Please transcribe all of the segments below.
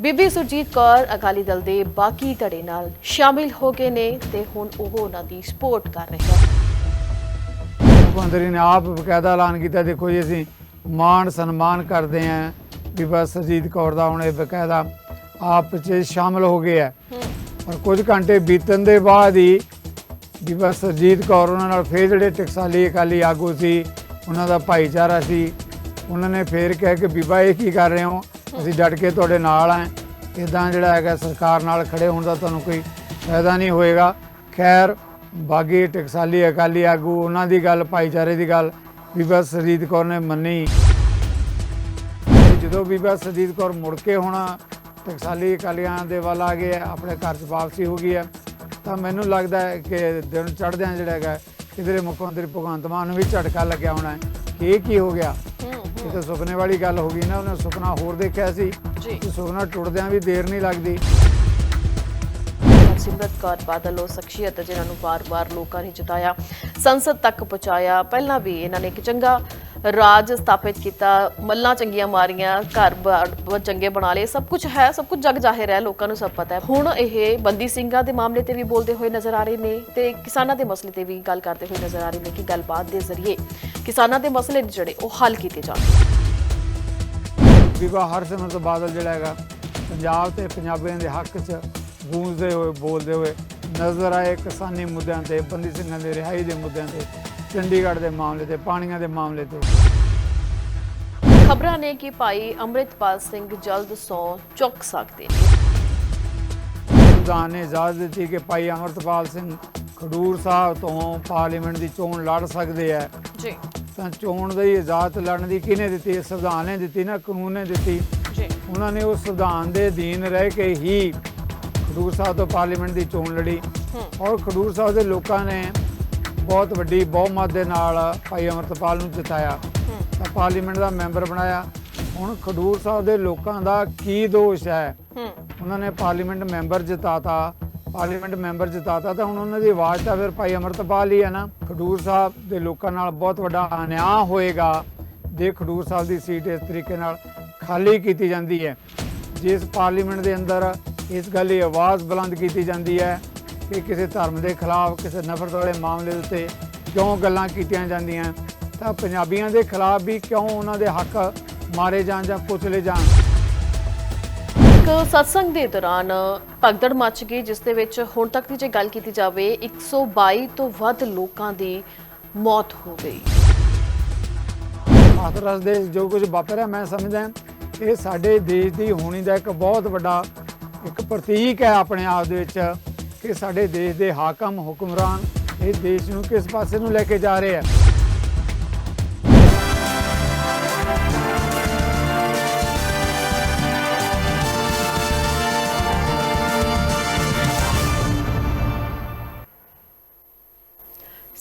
ਬੀਬੀ ਸੁਰਜੀਤ ਕੌਰ ਅਕਾਲੀ ਦਲ ਦੇ ਬਾਕੀ ਧੜੇ ਨਾਲ ਸ਼ਾਮਿਲ ਹੋ ਗਏ ਨੇ ਤੇ ਹੁਣ ਉਹ ਉਹਨਾਂ ਦੀ ਸਪੋਰਟ ਕਰ ਰਹੇ ਹਨ। ਮੁੱਖ ਮੰਤਰੀ ਨੇ ਆਪ ਬਕਾਇਦਾ ਐਲਾਨ ਕੀਤਾ, ਦੇਖੋ ਜੀ ਅਸੀਂ ਮਾਣ ਸਨਮਾਨ ਕਰਦੇ ਆਂ ਬੀਬਾ ਸੁਰਜੀਤ ਕੌਰ ਦਾ ਹੁਣ ਇਹ ਬਕਾਇਦਾ ਆਪ ਚ ਸ਼ਾਮਿਲ ਹੋ ਗਏ ਆ। ਪਰ ਕੁਝ ਘੰਟੇ ਬੀਤਣ ਦੇ ਬਾਅਦ ਹੀ ਬੀਬਾ ਸੁਰਜੀਤ ਕੌਰ ਉਹਨਾਂ ਨਾਲ ਫੇਰ ਜਿਹੜੇ ਟਕਸਾਲੀ ਅਕਾਲੀ ਆਗੂ ਸੀ, ਉਹਨਾਂ ਦਾ ਭਾਈਚਾਰਾ ਸੀ, ਉਹਨਾਂ ਨੇ ਫੇਰ ਕਿਹਾ ਕਿ, ਬੀਬਾ ਇਹ ਕੀ ਕਰ ਰਹੇ ਹੋ? ਅਸੀਂ ਡਟ ਕੇ ਤੁਹਾਡੇ ਨਾਲ ਆਂ। ਇਦਾਂ ਜਿਹੜਾ ਹੈਗਾ ਸਰਕਾਰ ਨਾਲ ਖੜੇ ਹੋਣ ਦਾ ਤੁਹਾਨੂੰ ਕੋਈ ਫਾਇਦਾ ਨਹੀਂ ਹੋਏਗਾ। ਖੈਰ, ਬਾਗੀ, ਟਕਸਾਲੀ ਅਕਾਲੀ ਆਗੂ, ਉਹਨਾਂ ਦੀ ਗੱਲ, ਭਾਈਚਾਰੇ ਦੀ ਗੱਲ ਬੀਬਾ ਸਰਜੀਤ ਕੌਰ ਨੇ ਮੰਨੀ। ਜਦੋਂ ਬੀਬਾ ਸਰਜੀਤ ਕੌਰ ਮੁੜ ਕੇ ਹੁਣ ਟਕਸਾਲੀ ਅਕਾਲੀਆਂ ਦੇ ਵੱਲ ਆ ਗਏ, ਆਪਣੇ ਘਰ 'ਚ ਵਾਪਸੀ ਹੋ ਗਈ ਹੈ, ਤਾਂ ਮੈਨੂੰ ਲੱਗਦਾ ਹੈ ਕਿ ਦਿਨ ਚੜ੍ਹਦਿਆਂ ਜਿਹੜਾ ਹੈਗਾ, ਕਿਧਰੇ ਮੁੱਖ ਮੰਤਰੀ ਭਗਵੰਤ ਮਾਨ ਨੂੰ ਵੀ ਝਟਕਾ ਲੱਗਿਆ ਹੋਣਾ ਕਿ ਇਹ ਕੀ ਹੋ ਗਿਆ? ਇਹ ਤਾਂ ਸੁਪਨੇ ਵਾਲੀ ਗੱਲ ਹੋ ਗਈ ਨਾ ਉਹਨੇ ਸੁਪਨਾ ਹੋਰ ਦੇਖਿਆ ਸੀ ਜੀ। ਸੁਪਨਾ ਟੁੱਟਦਿਆਂ ਵੀ ਦੇਰ ਨਹੀਂ ਲੱਗਦੀ। ਸਿਮਰਤ ਕੌਰ ਬਾਦਲ ਉਹ ਸ਼ਖਸੀਅਤ ਜਿਨ੍ਹਾਂ ਨੂੰ ਵਾਰ-ਵਾਰ ਲੋਕਾਂ ਨੇ ਜਿਤਾਇਆ ਸੰਸਦ ਤੱਕ ਪਹੁੰਚਾਇਆ। ਪਹਿਲਾਂ ਵੀ ਇਹਨਾਂ ਨੇ ਇੱਕ ਚੰਗਾ ਰਾਜ ਸਥਾਪਿਤ ਕੀਤਾ, ਮੱਲਾਂ ਚੰਗੀਆਂ ਮਾਰੀਆਂ, ਘਰ ਚੰਗੇ ਬਣਾ ਲਏ, ਸਭ ਕੁਝ ਹੈ, ਸਭ ਕੁਝ ਜਗ ਜ਼ਾਹਿਰ ਹੈ, ਲੋਕਾਂ ਨੂੰ ਸਭ ਪਤਾ ਹੈ। ਹੁਣ ਇਹ ਬੰਦੀ ਸਿੰਘਾਂ ਦੇ ਮਾਮਲੇ ਤੇ ਵੀ ਬੋਲਦੇ ਹੋਏ ਨਜ਼ਰ ਆ ਰਹੇ ਨੇ ਤੇ ਕਿਸਾਨਾਂ ਦੇ ਮਸਲੇ ਤੇ ਵੀ ਗੱਲ ਕਰਦੇ ਹੋਏ ਨਜ਼ਰ ਆ ਰਹੇ ਨੇ ਕਿ ਗੱਲਬਾਤ ਦੇ ਜ਼ਰੀਏ ਕਿਸਾਨਾਂ ਦੇ ਮਸਲੇ ਜਿਹੜੇ ਉਹ ਹੱਲ ਕੀਤੇ ਜਾਣ। ਬੀਬਾ ਹਰਸਿਮਰਤ ਬਾਦਲ ਜਿਹੜਾ ਹੈਗਾ, ਪੰਜਾਬ ਤੇ ਪੰਜਾਬੀਆਂ ਦੇ ਹੱਕ 'ਚ ਗੂੰਜਦੇ ਹੋਏ, ਬੋਲਦੇ ਹੋਏ ਨਜ਼ਰ ਆਏ ਕਿਸਾਨੀ ਮੁੱਦਿਆਂ ਤੇ, ਬੰਦੀ ਸਿੰਘਾਂ ਦੇ ਰਿਹਾਈ ਦੇ ਮੁੱਦਿਆਂ ਤੇ। ਚੰਡੀਗੜ੍ਹ ਦੇ ਮਾਮਲੇ ਤੇ ਪਾਣੀਆਂ ਦੇ ਮਾਮਲੇ ਤੇ। ਖਬਰਾਂ ਨੇ ਕਿ ਭਾਈ ਅੰਮ੍ਰਿਤਪਾਲ ਸਿੰਘ ਜਲਦ ਸੌ ਚੁੱਕ ਸਕਦੇ ਨੇ। ਸੰਵਿਧਾਨ ਨੇ ਇਜਾਜ਼ਤ ਦਿੱਤੀ ਕਿ ਭਾਈ ਅਮਰਤਪਾਲ ਸਿੰਘ ਖਡੂਰ ਸਾਹਿਬ ਤੋਂ ਪਾਰਲੀਮੈਂਟ ਦੀ ਚੋਣ ਲੜ ਸਕਦੇ ਆ। ਜੀ। ਤਾਂ ਚੋਣ ਦੀ ਇਜਾਜ਼ਤ ਲੜਨ ਦੀ ਕਿਹਨੇ ਦਿੱਤੀ? ਸੰਵਿਧਾਨ ਨੇ ਦਿੱਤੀ ਨਾ ਕਾਨੂੰਨ ਨੇ ਦਿੱਤੀ? ਜੀ। ਉਹਨਾਂ ਨੇ ਉਸ ਸੰਵਿਧਾਨ ਦੇ ਅਧੀਨ ਰਹਿ ਕੇ ਹੀ ਖਡੂਰ ਸਾਹਿਬ ਤੋਂ ਪਾਰਲੀਮੈਂਟ ਦੀ ਚੋਣ ਲੜੀ। ਔਰ ਖਡੂਰ ਸਾਹਿਬ ਦੇ ਲੋਕਾਂ ਨੇ ਬਹੁਤ ਵੱਡੀ ਬਹੁਮਤ ਦੇ ਨਾਲ ਭਾਈ ਅਮਰਤਪਾਲ ਨੂੰ ਜਿਤਾਇਆ। ਤਾਂ ਪਾਰਲੀਮੈਂਟ ਦਾ ਮੈਂਬਰ ਬਣਾਇਆ। ਹੁਣ ਖਡੂਰ ਸਾਹਿਬ ਦੇ ਲੋਕਾਂ ਦਾ ਕੀ ਦੋਸ਼ ਹੈ? ਉਹਨਾਂ ਨੇ ਪਾਰਲੀਮੈਂਟ ਮੈਂਬਰ ਜਿਤਾਤਾ। ਪਾਰਲੀਮੈਂਟ ਮੈਂਬਰ ਜਿਤਾਤਾ ਤਾਂ ਹੁਣ ਉਹਨਾਂ ਦੀ ਆਵਾਜ਼ ਤਾਂ ਫਿਰ ਭਾਈ ਅਮਰਤਪਾਲ ਹੀ ਹੈ ਨਾ। ਖਡੂਰ ਸਾਹਿਬ ਦੇ ਲੋਕਾਂ ਨਾਲ ਬਹੁਤ ਵੱਡਾ ਅਨਿਆਂ ਹੋਏਗਾ। ਜੇ ਖਡੂਰ ਸਾਹਿਬ ਦੀ ਸੀਟ ਇਸ ਤਰੀਕੇ ਨਾਲ ਖਾਲੀ ਕੀਤੀ ਜਾਂਦੀ ਹੈ। ਜਿਸ ਪਾਰਲੀਮੈਂਟ ਦੇ ਅੰਦਰ ਇਸ ਗੱਲ ਦੀ ਆਵਾਜ਼ ਬੁਲੰਦ ਕੀਤੀ ਜਾਂਦੀ ਹੈ ਕਿ ਕਿਸੇ ਧਰਮ ਦੇ ਖਿਲਾਫ ਕਿਸੇ ਨਫ਼ਰਤ ਵਾਲੇ ਮਾਮਲੇ ਦੇ ਉੱਤੇ ਕਿਉਂ ਗੱਲਾਂ ਕੀਤੀਆਂ ਜਾਂਦੀਆਂ? ਤਾਂ ਪੰਜਾਬੀਆਂ ਦੇ ਖਿਲਾਫ ਵੀ ਕਿਉਂ ਉਹਨਾਂ ਦੇ ਹੱਕ ਮਾਰੇ ਜਾਣ ਜਾਂ ਕੁਚਲੇ ਜਾਣ? ਇੱਕ ਸਤਸੰਗ ਦੇ ਦੌਰਾਨ ਭਗਦੜ ਮਚ ਗਈ ਜਿਸ ਦੇ ਵਿੱਚ ਹੁਣ ਤੱਕ ਦੀ ਜੇ ਗੱਲ ਕੀਤੀ ਜਾਵੇ 122 ਤੋਂ ਵੱਧ ਲੋਕਾਂ ਦੀ ਮੌਤ ਹੋ ਗਈ। ਹਾਥਰਸ ਦੇ ਜੋ ਕੁਝ ਵਾਪਰਿਆ ਮੈਂ ਸਮਝਦਾ ਇਹ ਸਾਡੇ ਦੇਸ਼ ਦੀ ਹੋਣੀ ਦਾ ਇੱਕ ਬਹੁਤ ਵੱਡਾ ਇੱਕ ਪ੍ਰਤੀਕ ਹੈ ਆਪਣੇ ਆਪ ਦੇ ਵਿੱਚ। ਕਿ ਸਾਡੇ ਦੇਸ਼ ਦੇ ਹਾਕਮ, ਹੁਕਮਰਾਨ ਇਹ ਦੇਸ਼ ਨੂੰ ਕਿਸ ਪਾਸੇ ਨੂੰ ਲੈ ਕੇ ਜਾ ਰਹੇ ਆ?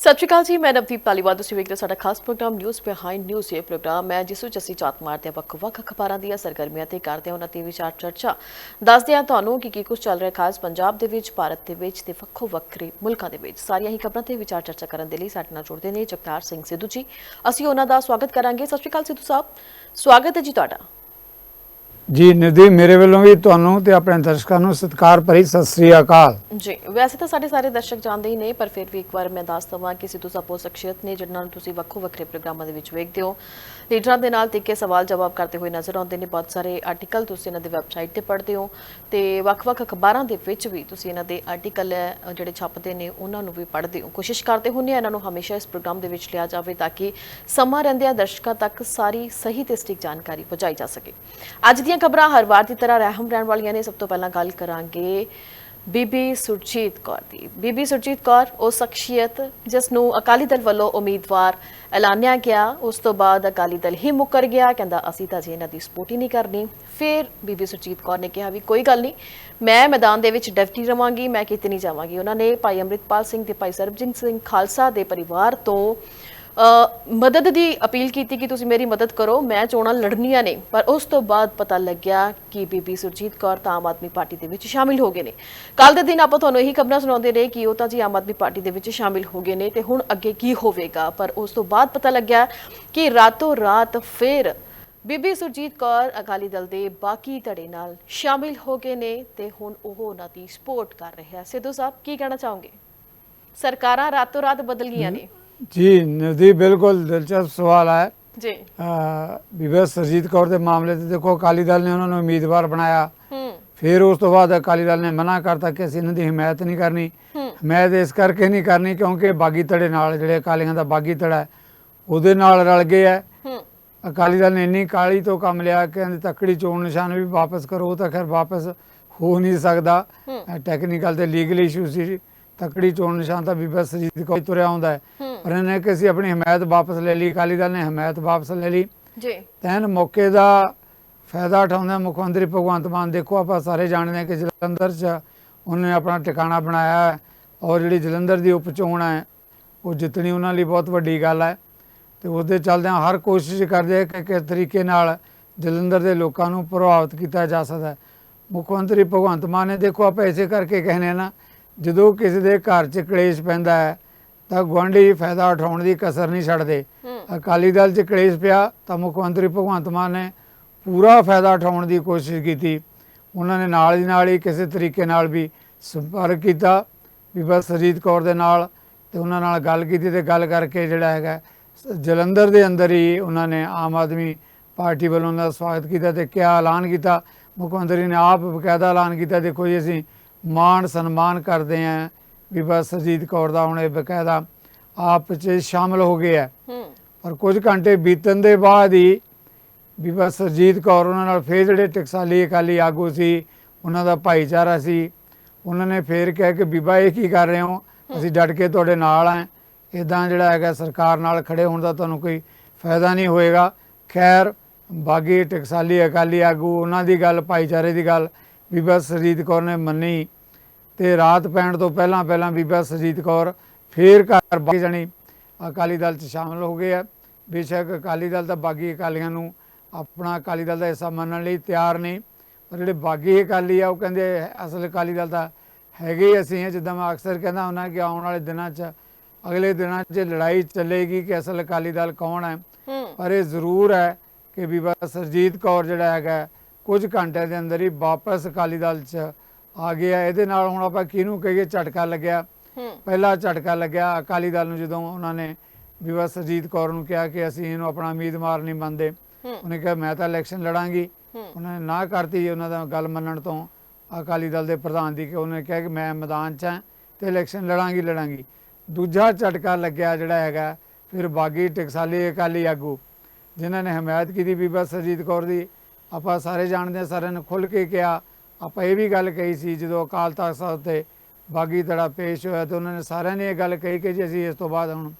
ਸਤਿ ਸ਼੍ਰੀ ਅਕਾਲ ਜੀ, ਮੈਂ ਨਵਦੀਪ ਪਾਲੀਵਾਲ, ਤੁਸੀਂ ਵੇਖ ਰਹੇ ਹੋ ਸਾਡਾ ਖਾਸ ਪ੍ਰੋਗਰਾਮ ਨਿਊਜ਼ ਬਿਹਾਈਂਡ ਨਿਊਜ਼ ਇਹ ਪ੍ਰੋਗਰਾਮ। ਹੈ ਜਿਸ ਵਿੱਚ ਅਸੀਂ ਚਾਤ ਮਾਰਦੇ ਹਾਂ ਵੱਖ ਵੱਖ ਅਖਬਾਰਾਂ ਦੀਆਂ ਸਰਗਰਮੀਆਂ ਤੇ ਕਰਦੇ ਹਾਂ ਉਹਨਾਂ ਤੇ ਵਿਚਾਰ ਚਰਚਾ। ਦੱਸਦੇ ਹਾਂ ਤੁਹਾਨੂੰ ਕਿ ਕੀ ਕੁਝ ਚੱਲ ਰਿਹਾ ਖਾਸ ਪੰਜਾਬ ਦੇ ਵਿੱਚ, ਭਾਰਤ ਦੇ ਵਿੱਚ ਤੇ ਵੱਖੋ ਵੱਖਰੇ ਮੁਲਕਾਂ ਦੇ ਵਿੱਚ। ਸਾਰੀਆਂ ਹੀ ਖਬਰਾਂ ਤੇ ਵਿਚਾਰ ਚਰਚਾ ਕਰਨ ਦੇ ਲਈ ਸਾਡੇ ਨਾਲ ਜੁੜਦੇ ਨੇ ਜਗਤਾਰ ਸਿੰਘ ਸਿੱਧੂ ਜੀ। ਅਸੀਂ ਉਹਨਾਂ ਦਾ ਸਵਾਗਤ ਕਰਾਂਗੇ। ਸਤਿ ਸ਼੍ਰੀ ਅਕਾਲ ਸਿੱਧੂ ਸਾਹਿਬ। ਸਵਾਗਤ ਹੈ ਜੀ ਤੁਹਾਡਾ। ਜੀ, ਨਿਧੀ, ਮੇਰੇ ਵੱਲੋਂ ਵੀ ਤੁਹਾਨੂੰ ਤੇ ਆਪਣੇ ਦਰਸ਼ਕਾਂ ਨੂੰ ਸਤਿਕਾਰ ਭਰੀ ਸਤਿ ਸ੍ਰੀ ਅਕਾਲ। ਜੀ, ਵੈਸੇ ਤਾਂ ਸਾਡੇ ਸਾਰੇ ਦਰਸ਼ਕ ਜਾਣਦੇ ਹੀ ਨੇ, ਪਰ ਫਿਰ ਵੀ ਇੱਕ ਵਾਰ ਮੈਂ ਦੱਸ ਦਵਾਂ ਕਿ ਸਿੱਧੂ ਸਾਹਿਬ ਸ਼ਖਸੀਅਤ ਨੇ ਜਿਨ੍ਹਾਂ ਨੂੰ ਤੁਸੀਂ ਵੱਖੋ ਵੱਖਰੇ ਪ੍ਰੋਗਰਾਮਾਂ ਦੇ ਵਿੱਚ ਵੇਖਦੇ ਹੋ। ਲੀਡਰਾਂ ਦੇ ਨਾਲ ਤਿੱਕੇ ਸਵਾਲ ਜਵਾਬ ਕਰਦੇ ਹੋਏ ਨਜ਼ਰ ਆਉਂਦੇ ਨੇ, ਬਹੁਤ ਸਾਰੇ ਆਰਟੀਕਲ ਤੁਸੀਂ ਇਹਨਾਂ ਦੀ ਵੈਬਸਾਈਟ ਤੇ ਪੜ੍ਹਦੇ ਹੋ ਤੇ ਵੱਖ-ਵੱਖ ਅਖਬਾਰਾਂ ਦੇ ਵਿੱਚ ਵੀ ਤੁਸੀਂ ਇਹਨਾਂ ਦੇ ਆਰਟੀਕਲ ਜਿਹੜੇ ਛਪਦੇ ਨੇ, ਉਹਨਾਂ ਨੂੰ ਵੀ ਪੜ੍ਹਦੇ ਹੋ। ਕੋਸ਼ਿਸ਼ ਕਰਦੇ ਹੁੰਦੇ ਇਹਨਾਂ ਨੂੰ ਹਮੇਸ਼ਾ ਇਸ ਪ੍ਰੋਗਰਾਮ ਦੇ ਵਿੱਚ ਲਿਆ ਜਾਵੇ ਤਾਂ ਕਿ ਸਮਾਂ ਰਹਿੰਦਿਆਂ ਦਰਸ਼ਕਾਂ ਤੱਕ ਸਾਰੀ ਸਹੀ ਤੇ ਸਟਿਕ ਜਾਣਕਾਰੀ ਪਹੁੰਚਾਈ ਜਾ ਸਕੇ। ਅੱਜ ਦੀਆਂ ਖਬਰਾਂ ਹਰ ਵਾਰ ਦੀ ਤਰ੍ਹਾਂ ਰਹਿਮ ਰਹਿਣ ਵਾਲੀਆਂ ਨੇ। ਸਭ ਤੋਂ ਪਹਿਲਾਂ ਗੱਲ ਕਰਾਂਗੇ ਬੀਬੀ ਸੁਰਜੀਤ ਕੌਰ ਦੀ। ਬੀਬੀ ਸੁਰਜੀਤ ਕੌਰ, ਉਹ ਸ਼ਖਸੀਅਤ, ਜਿਸ ਨੂੰ ਅਕਾਲੀ ਦਲ ਵੱਲੋਂ ਉਮੀਦਵਾਰ ਐਲਾਨਿਆ ਗਿਆ, ਉਸ ਤੋਂ ਬਾਅਦ ਅਕਾਲੀ ਦਲ ਹੀ ਮੁੱਕਰ ਗਿਆ। ਕਹਿੰਦਾ, ਅਸੀਂ ਤਾਂ ਜੀ ਇਹਨਾਂ ਦੀ ਸਪੋਰਟ ਹੀ ਨਹੀਂ ਕਰਨੀ। ਫਿਰ ਬੀਬੀ ਸੁਰਜੀਤ ਕੌਰ ਨੇ ਕਿਹਾ ਵੀ, ਕੋਈ ਗੱਲ ਨਹੀਂ, ਮੈਂ ਮੈਦਾਨ ਦੇ ਵਿੱਚ ਡਿਪਟੀ ਰਵਾਂਗੀ, ਮੈਂ ਕਿਤੇ ਨਹੀਂ ਜਾਵਾਂਗੀ। ਉਹਨਾਂ ਨੇ ਭਾਈ ਅੰਮ੍ਰਿਤਪਾਲ ਸਿੰਘ ਤੇ ਭਾਈ ਸਰਬਜੀਤ ਸਿੰਘ ਖਾਲਸਾ ਦੇ ਪਰਿਵਾਰ ਤੋਂ ਮਦਦ ਦੀ ਅਪੀਲ ਕੀਤੀ ਕਿ ਤੁਸੀਂ ਮੇਰੀ ਮਦਦ ਕਰੋ ਮੈਂ ਚੋਣਾਂ ਲੜਨੀਆਂ ਨੇ ਪਰ ਉਸ ਤੋਂ ਬਾਅਦ ਪਤਾ ਲੱਗਿਆ ਕਿ ਬੀਬੀ ਸੁਰਜੀਤ ਕੌਰ ਤਾਂ ਆਮ ਆਦਮੀ ਪਾਰਟੀ ਦੇ ਵਿੱਚ ਸ਼ਾਮਿਲ ਹੋ ਗਏ ਨੇ। ਕੱਲ ਦੇ ਦਿਨ ਆਪਾਂ ਤੁਹਾਨੂੰ ਇਹੀ ਖਬਰਾਂ ਸੁਣਾਉਂਦੇ ਰਹੇ ਕਿ ਉਹ ਤਾਂ ਜੀ ਆਮ ਆਦਮੀ ਪਾਰਟੀ ਦੇ ਵਿੱਚ ਸ਼ਾਮਿਲ ਹੋ ਗਏ ਨੇ ਤੇ ਹੁਣ ਅੱਗੇ ਕੀ ਹੋਵੇਗਾ ਪਰ ਉਸ ਤੋਂ ਬਾਅਦ ਪਤਾ ਲੱਗਿਆ ਕਿ ਰਾਤੋਂ ਰਾਤ ਫਿਰ ਬੀਬੀ ਸੁਰਜੀਤ ਕੌਰ ਅਕਾਲੀ ਦਲ ਦੇ ਬਾਕੀ ਧੜੇ ਨਾਲ ਸ਼ਾਮਿਲ ਹੋ ਗਏ ਨੇ ਤੇ ਹੁਣ ਉਹ ਉਹਨਾਂ ਦੀ ਸਪੋਰਟ ਕਰ ਰਿਹਾ। ਸਿੱਧੂ ਸਾਹਿਬ ਕੀ ਕਹਿਣਾ ਚਾਹੋਗੇ? ਸਰਕਾਰਾਂ ਰਾਤੋਂ ਰਾਤ ਬਦਲ ਗਈਆਂ ਨੇ। ਜੀ ਨਵਦੀਪ ਬਿਲਕੁਲ ਦਿਲਚਸਪ ਸਵਾਲ ਹੈ ਜੀ। ਅ, ਬੀਬੀ ਸਰਜੀਤ ਕੌਰ ਦੇ ਮਾਮਲੇ ਤੇ ਦੇਖੋ ਅਕਾਲੀ ਦਲ ਨੇ ਉਹਨਾਂ ਨੂੰ ਉਮੀਦਵਾਰ ਬਣਾਇਆ। ਹੂੰ। ਫਿਰ ਉਸ ਤੋਂ ਬਾਅਦ ਅਕਾਲੀ ਦਲ ਨੇ ਮਨਾ ਕਰਤਾ ਕਿ ਅਸੀਂ ਇਹਨਾਂ ਦੀ ਹਮਾਇਤ ਨਹੀਂ ਕਰਨੀ। ਹਮਾਇਤ ਇਸ ਕਰਕੇ ਨਹੀਂ ਕਰਨੀ ਕਿਉਂਕਿ ਬਾਗੀ ਧੜੇ ਨਾਲ ਜਿਹੜੇ ਅਕਾਲੀਆਂ ਦਾ ਬਾਗੀ ਧੜਾ ਉਹਦੇ ਨਾਲ ਰਲ ਗਏ ਹੂੰ। ਅਕਾਲੀ ਦਲ ਨੇ ਇੰਨੀ ਕਾਲੀ ਤੋਂ ਕੰਮ ਲਿਆ ਕਿ ਤੱਕੜੀ ਚੋਣ ਨਿਸ਼ਾਨ ਵੀ ਵਾਪਸ ਕਰੋ ਉਹ ਤਾਂ ਖੈਰ ਵਾਪਸ ਹੋ ਨਹੀਂ ਸਕਦਾ। ਟੈਕਨੀਕਲ ਤੇ ਲੀਗਲ ਇਸ਼ੂ ਸੀ। ਤੱਕੜੀ ਚੋਣ ਨਿਸ਼ਾਨ ਤਾਂ ਬੀਬੀ ਸਰਜੀਤ ਕੌਰ ਤੁਰਿਆ ਹੁੰਦਾ ਹੈ। ਪਰ ਇਹਨੇ ਕਿ ਅਸੀਂ ਆਪਣੀ ਹਮਾਇਤ ਵਾਪਸ ਲੈ ਲਈ ਅਕਾਲੀ ਦਲ ਨੇ ਹਮਾਇਤ ਵਾਪਸ ਲੈ ਲਈ। ਜੀ। ਤੈਨ ਮੌਕੇ ਦਾ ਫਾਇਦਾ ਉਠਾਉਂਦਾ ਮੁੱਖ ਮੰਤਰੀ ਭਗਵੰਤ ਮਾਨ ਦੇਖੋ ਆਪਾਂ ਸਾਰੇ ਜਾਣਦੇ ਹਾਂ ਕਿ ਜਲੰਧਰ 'ਚ ਉਹਨੇ ਆਪਣਾ ਟਿਕਾਣਾ ਬਣਾਇਆ ਹੈ ਔਰ ਜਿਹੜੀ ਜਲੰਧਰ ਦੀ ਉਪਚੋਣ ਹੈ ਉਹ ਜਿੱਤਣੀ ਉਹਨਾਂ ਲਈ ਬਹੁਤ ਵੱਡੀ ਗੱਲ ਹੈ। ਤੇ ਉਹਦੇ ਚੱਲਦਿਆਂ ਹਰ ਕੋਸ਼ਿਸ਼ ਕਰਦੇ ਆ ਕਿ ਕਿਸ ਤਰੀਕੇ ਨਾਲ ਜਲੰਧਰ ਦੇ ਲੋਕਾਂ ਨੂੰ ਪ੍ਰਭਾਵਿਤ ਕੀਤਾ ਜਾ ਸਕਦਾ ਮੁੱਖ ਮੰਤਰੀ ਭਗਵੰਤ ਮਾਨ ਨੇ ਦੇਖੋ ਆਪਾਂ ਇਸੇ ਕਰਕੇ ਕਹਿੰਦੇ ਆ ਨਾ ਜਦੋਂ ਕਿਸੇ ਦੇ ਘਰ 'ਚ ਕਲੇਸ਼ ਪੈਂਦਾ ਹੈ ਤਾਂ ਗੁਆਂਢੀ ਫਾਇਦਾ ਉਠਾਉਣ ਦੀ ਕਸਰ ਨਹੀਂ ਛੱਡਦੇ। ਅਕਾਲੀ ਦਲ 'ਚ ਕਲੇਸ਼ ਪਿਆ ਤਾਂ ਮੁੱਖ ਮੰਤਰੀ ਭਗਵੰਤ ਮਾਨ ਨੇ ਪੂਰਾ ਫਾਇਦਾ ਉਠਾਉਣ ਦੀ ਕੋਸ਼ਿਸ਼ ਕੀਤੀ। ਉਹਨਾਂ ਨੇ ਨਾਲ ਦੀ ਨਾਲ ਹੀ ਕਿਸੇ ਤਰੀਕੇ ਨਾਲ ਵੀ ਸੰਪਰਕ ਕੀਤਾ ਬੀਬਾ ਸਰਜੀਤ ਕੌਰ ਦੇ ਨਾਲ ਤੇ ਉਹਨਾਂ ਨਾਲ ਗੱਲ ਕੀਤੀ ਤੇ ਗੱਲ ਕਰਕੇ ਜਿਹੜਾ ਹੈਗਾ ਜਲੰਧਰ ਦੇ ਅੰਦਰ ਹੀ ਉਹਨਾਂ ਨੇ ਆਮ ਆਦਮੀ ਪਾਰਟੀ ਵੱਲੋਂ ਦਾ ਸਵਾਗਤ ਕੀਤਾ ਤੇ ਕਿਆ ਐਲਾਨ ਕੀਤਾ। ਮੁੱਖ ਮੰਤਰੀ ਨੇ ਆਪ ਬਕਾਇਦਾ ਐਲਾਨ ਕੀਤਾ ਦੇਖੋ ਜੀ ਅਸੀਂ ਮਾਣ ਸਨਮਾਨ ਕਰਦੇ ਆਂ ਬੀਬਾ ਸਰਜੀਤ ਕੌਰ ਦਾ ਹੁਣ ਇਹ ਬਕਾਇਦਾ ਆਪ 'ਚ ਸ਼ਾਮਲ ਹੋ ਗਏ ਹੈ। ਪਰ ਕੁਝ ਘੰਟੇ ਬੀਤਣ ਦੇ ਬਾਅਦ ਹੀ ਬੀਬਾ ਸਰਜੀਤ ਕੌਰ ਉਹਨਾਂ ਨਾਲ ਫੇਰ ਜਿਹੜੇ ਟਕਸਾਲੀ ਅਕਾਲੀ ਆਗੂ ਸੀ ਉਹਨਾਂ ਦਾ ਭਾਈਚਾਰਾ ਸੀ ਉਹਨਾਂ ਨੇ ਫੇਰ ਕਿਹਾ ਕਿ ਬੀਬਾ ਇਹ ਕੀ ਕਰ ਰਹੇ ਹੋ? ਅਸੀਂ ਡਟ ਕੇ ਤੁਹਾਡੇ ਨਾਲ ਆਂ। ਇਦਾਂ ਜਿਹੜਾ ਹੈਗਾ ਸਰਕਾਰ ਨਾਲ ਖੜੇ ਹੋਣ ਦਾ ਤੁਹਾਨੂੰ ਕੋਈ ਫਾਇਦਾ ਨਹੀਂ ਹੋਏਗਾ। ਖੈਰ ਬਾਗੀ ਟਕਸਾਲੀ ਅਕਾਲੀ ਆਗੂ ਉਹਨਾਂ ਦੀ ਗੱਲ ਭਾਈਚਾਰੇ ਦੀ ਗੱਲ ਬੀਬਾ ਸਰਜੀਤ ਕੌਰ ਨੇ ਮੰਨੀ। ਤੇ ਰਾਤ ਪੈਣ ਤੋਂ ਪਹਿਲਾਂ ਪਹਿਲਾਂ ਬੀਬਾ ਸਰਜੀਤ ਕੌਰ ਫੇਰ ਘਰ ਬਾਗੀ ਜਣੀ। ਅਕਾਲੀ ਦਲ 'ਚ ਸ਼ਾਮਲ ਹੋ ਗਏ ਆ। ਬੇਸ਼ੱਕ ਅਕਾਲੀ ਦਲ ਤਾਂ ਬਾਗੀ ਅਕਾਲੀਆਂ ਨੂੰ ਆਪਣਾ ਅਕਾਲੀ ਦਲ ਦਾ ਹਿੱਸਾ ਮੰਨਣ ਲਈ ਤਿਆਰ ਨਹੀਂ ਪਰ ਜਿਹੜੇ ਬਾਗੀ ਅਕਾਲੀ ਆ ਉਹ ਕਹਿੰਦੇ ਅਸਲ ਅਕਾਲੀ ਦਲ ਤਾਂ ਹੈਗੇ ਅਸੀਂ ਹਾਂ ਜਿੱਦਾਂ ਮੈਂ ਅਕਸਰ ਕਹਿੰਦਾ ਹੁੰਦਾ ਕਿ ਆਉਣ ਵਾਲੇ ਦਿਨਾਂ 'ਚ ਅਗਲੇ ਦਿਨਾਂ 'ਚ ਲੜਾਈ ਚੱਲੇਗੀ ਕਿ ਅਸਲ ਅਕਾਲੀ ਦਲ ਕੌਣ ਹੈ ਹੂੰ। ਪਰ ਇਹ ਜ਼ਰੂਰ ਹੈ ਕਿ ਬੀਬਾ ਸਰਜੀਤ ਕੌਰ ਜਿਹੜਾ ਹੈਗਾ ਕੁਝ ਘੰਟਿਆਂ ਦੇ ਅੰਦਰ ਹੀ ਵਾਪਸ ਅਕਾਲੀ ਦਲ 'ਚ ਆ ਗਿਆ ਇਹਦੇ ਨਾਲ ਹੁਣ ਆਪਾਂ ਕਿਹਨੂੰ ਕਹੀਏ ਝਟਕਾ ਲੱਗਿਆ। ਪਹਿਲਾ ਝਟਕਾ ਲੱਗਿਆ ਅਕਾਲੀ ਦਲ ਨੂੰ ਜਦੋਂ ਉਹਨਾਂ ਨੇ ਬੀਬਾ ਸਰਜੀਤ ਕੌਰ ਨੂੰ ਕਿਹਾ ਕਿ ਅਸੀਂ ਇਹਨੂੰ ਆਪਣਾ ਉਮੀਦਵਾਰ ਨਹੀਂ ਮੰਨਦੇ। ਉਹਨੇ ਕਿਹਾ ਮੈਂ ਤਾਂ ਇਲੈਕਸ਼ਨ ਲੜਾਂਗੀ। ਉਹਨਾਂ ਨੇ ਨਾ ਕਰਤੀ ਉਹਨਾਂ ਦਾ ਗੱਲ ਮੰਨਣ ਤੋਂ ਅਕਾਲੀ ਦਲ ਦੇ ਪ੍ਰਧਾਨ ਦੀ ਕਿ ਉਹਨੇ ਕਿਹਾ ਕਿ ਮੈਂ ਮੈਦਾਨ 'ਚ ਹਾਂ ਤੇ ਇਲੈਕਸ਼ਨ ਲੜਾਂਗੀ ਲੜਾਂਗੀ। ਦੂਜਾ ਝਟਕਾ ਲੱਗਿਆ ਜਿਹੜਾ ਹੈਗਾ ਫਿਰ ਬਾਗੀ ਟਕਸਾਲੀ ਅਕਾਲੀ ਆਗੂ ਜਿਨ੍ਹਾਂ ਨੇ ਹਮਾਇਤ ਕੀਤੀ ਬੀਬਾ ਸਰਜੀਤ ਕੌਰ ਦੀ। ਆਪਾਂ ਸਾਰੇ ਜਾਣਦੇ ਹਾਂ ਸਾਰਿਆਂ ਨੇ ਖੁੱਲ ਕੇ ਕਿਹਾ ਆਪਾਂ ਇਹ ਵੀ ਗੱਲ ਕਹੀ ਸੀ ਜਦੋਂ ਅਕਾਲ ਤਖਤ ਸਾਹਿਬ ਤੇ ਬਾਗੀ ਧੜਾ ਪੇਸ਼ ਹੋਇਆ ਤੇ ਉਹਨਾਂ ਨੇ ਸਾਰਿਆਂ ਨੇ ਇਹ ਗੱਲ ਕਹੀ ਕਿ ਜੀ ਅਸੀਂ ਇਸ ਤੋਂ ਬਾਅਦ ਹੁਣ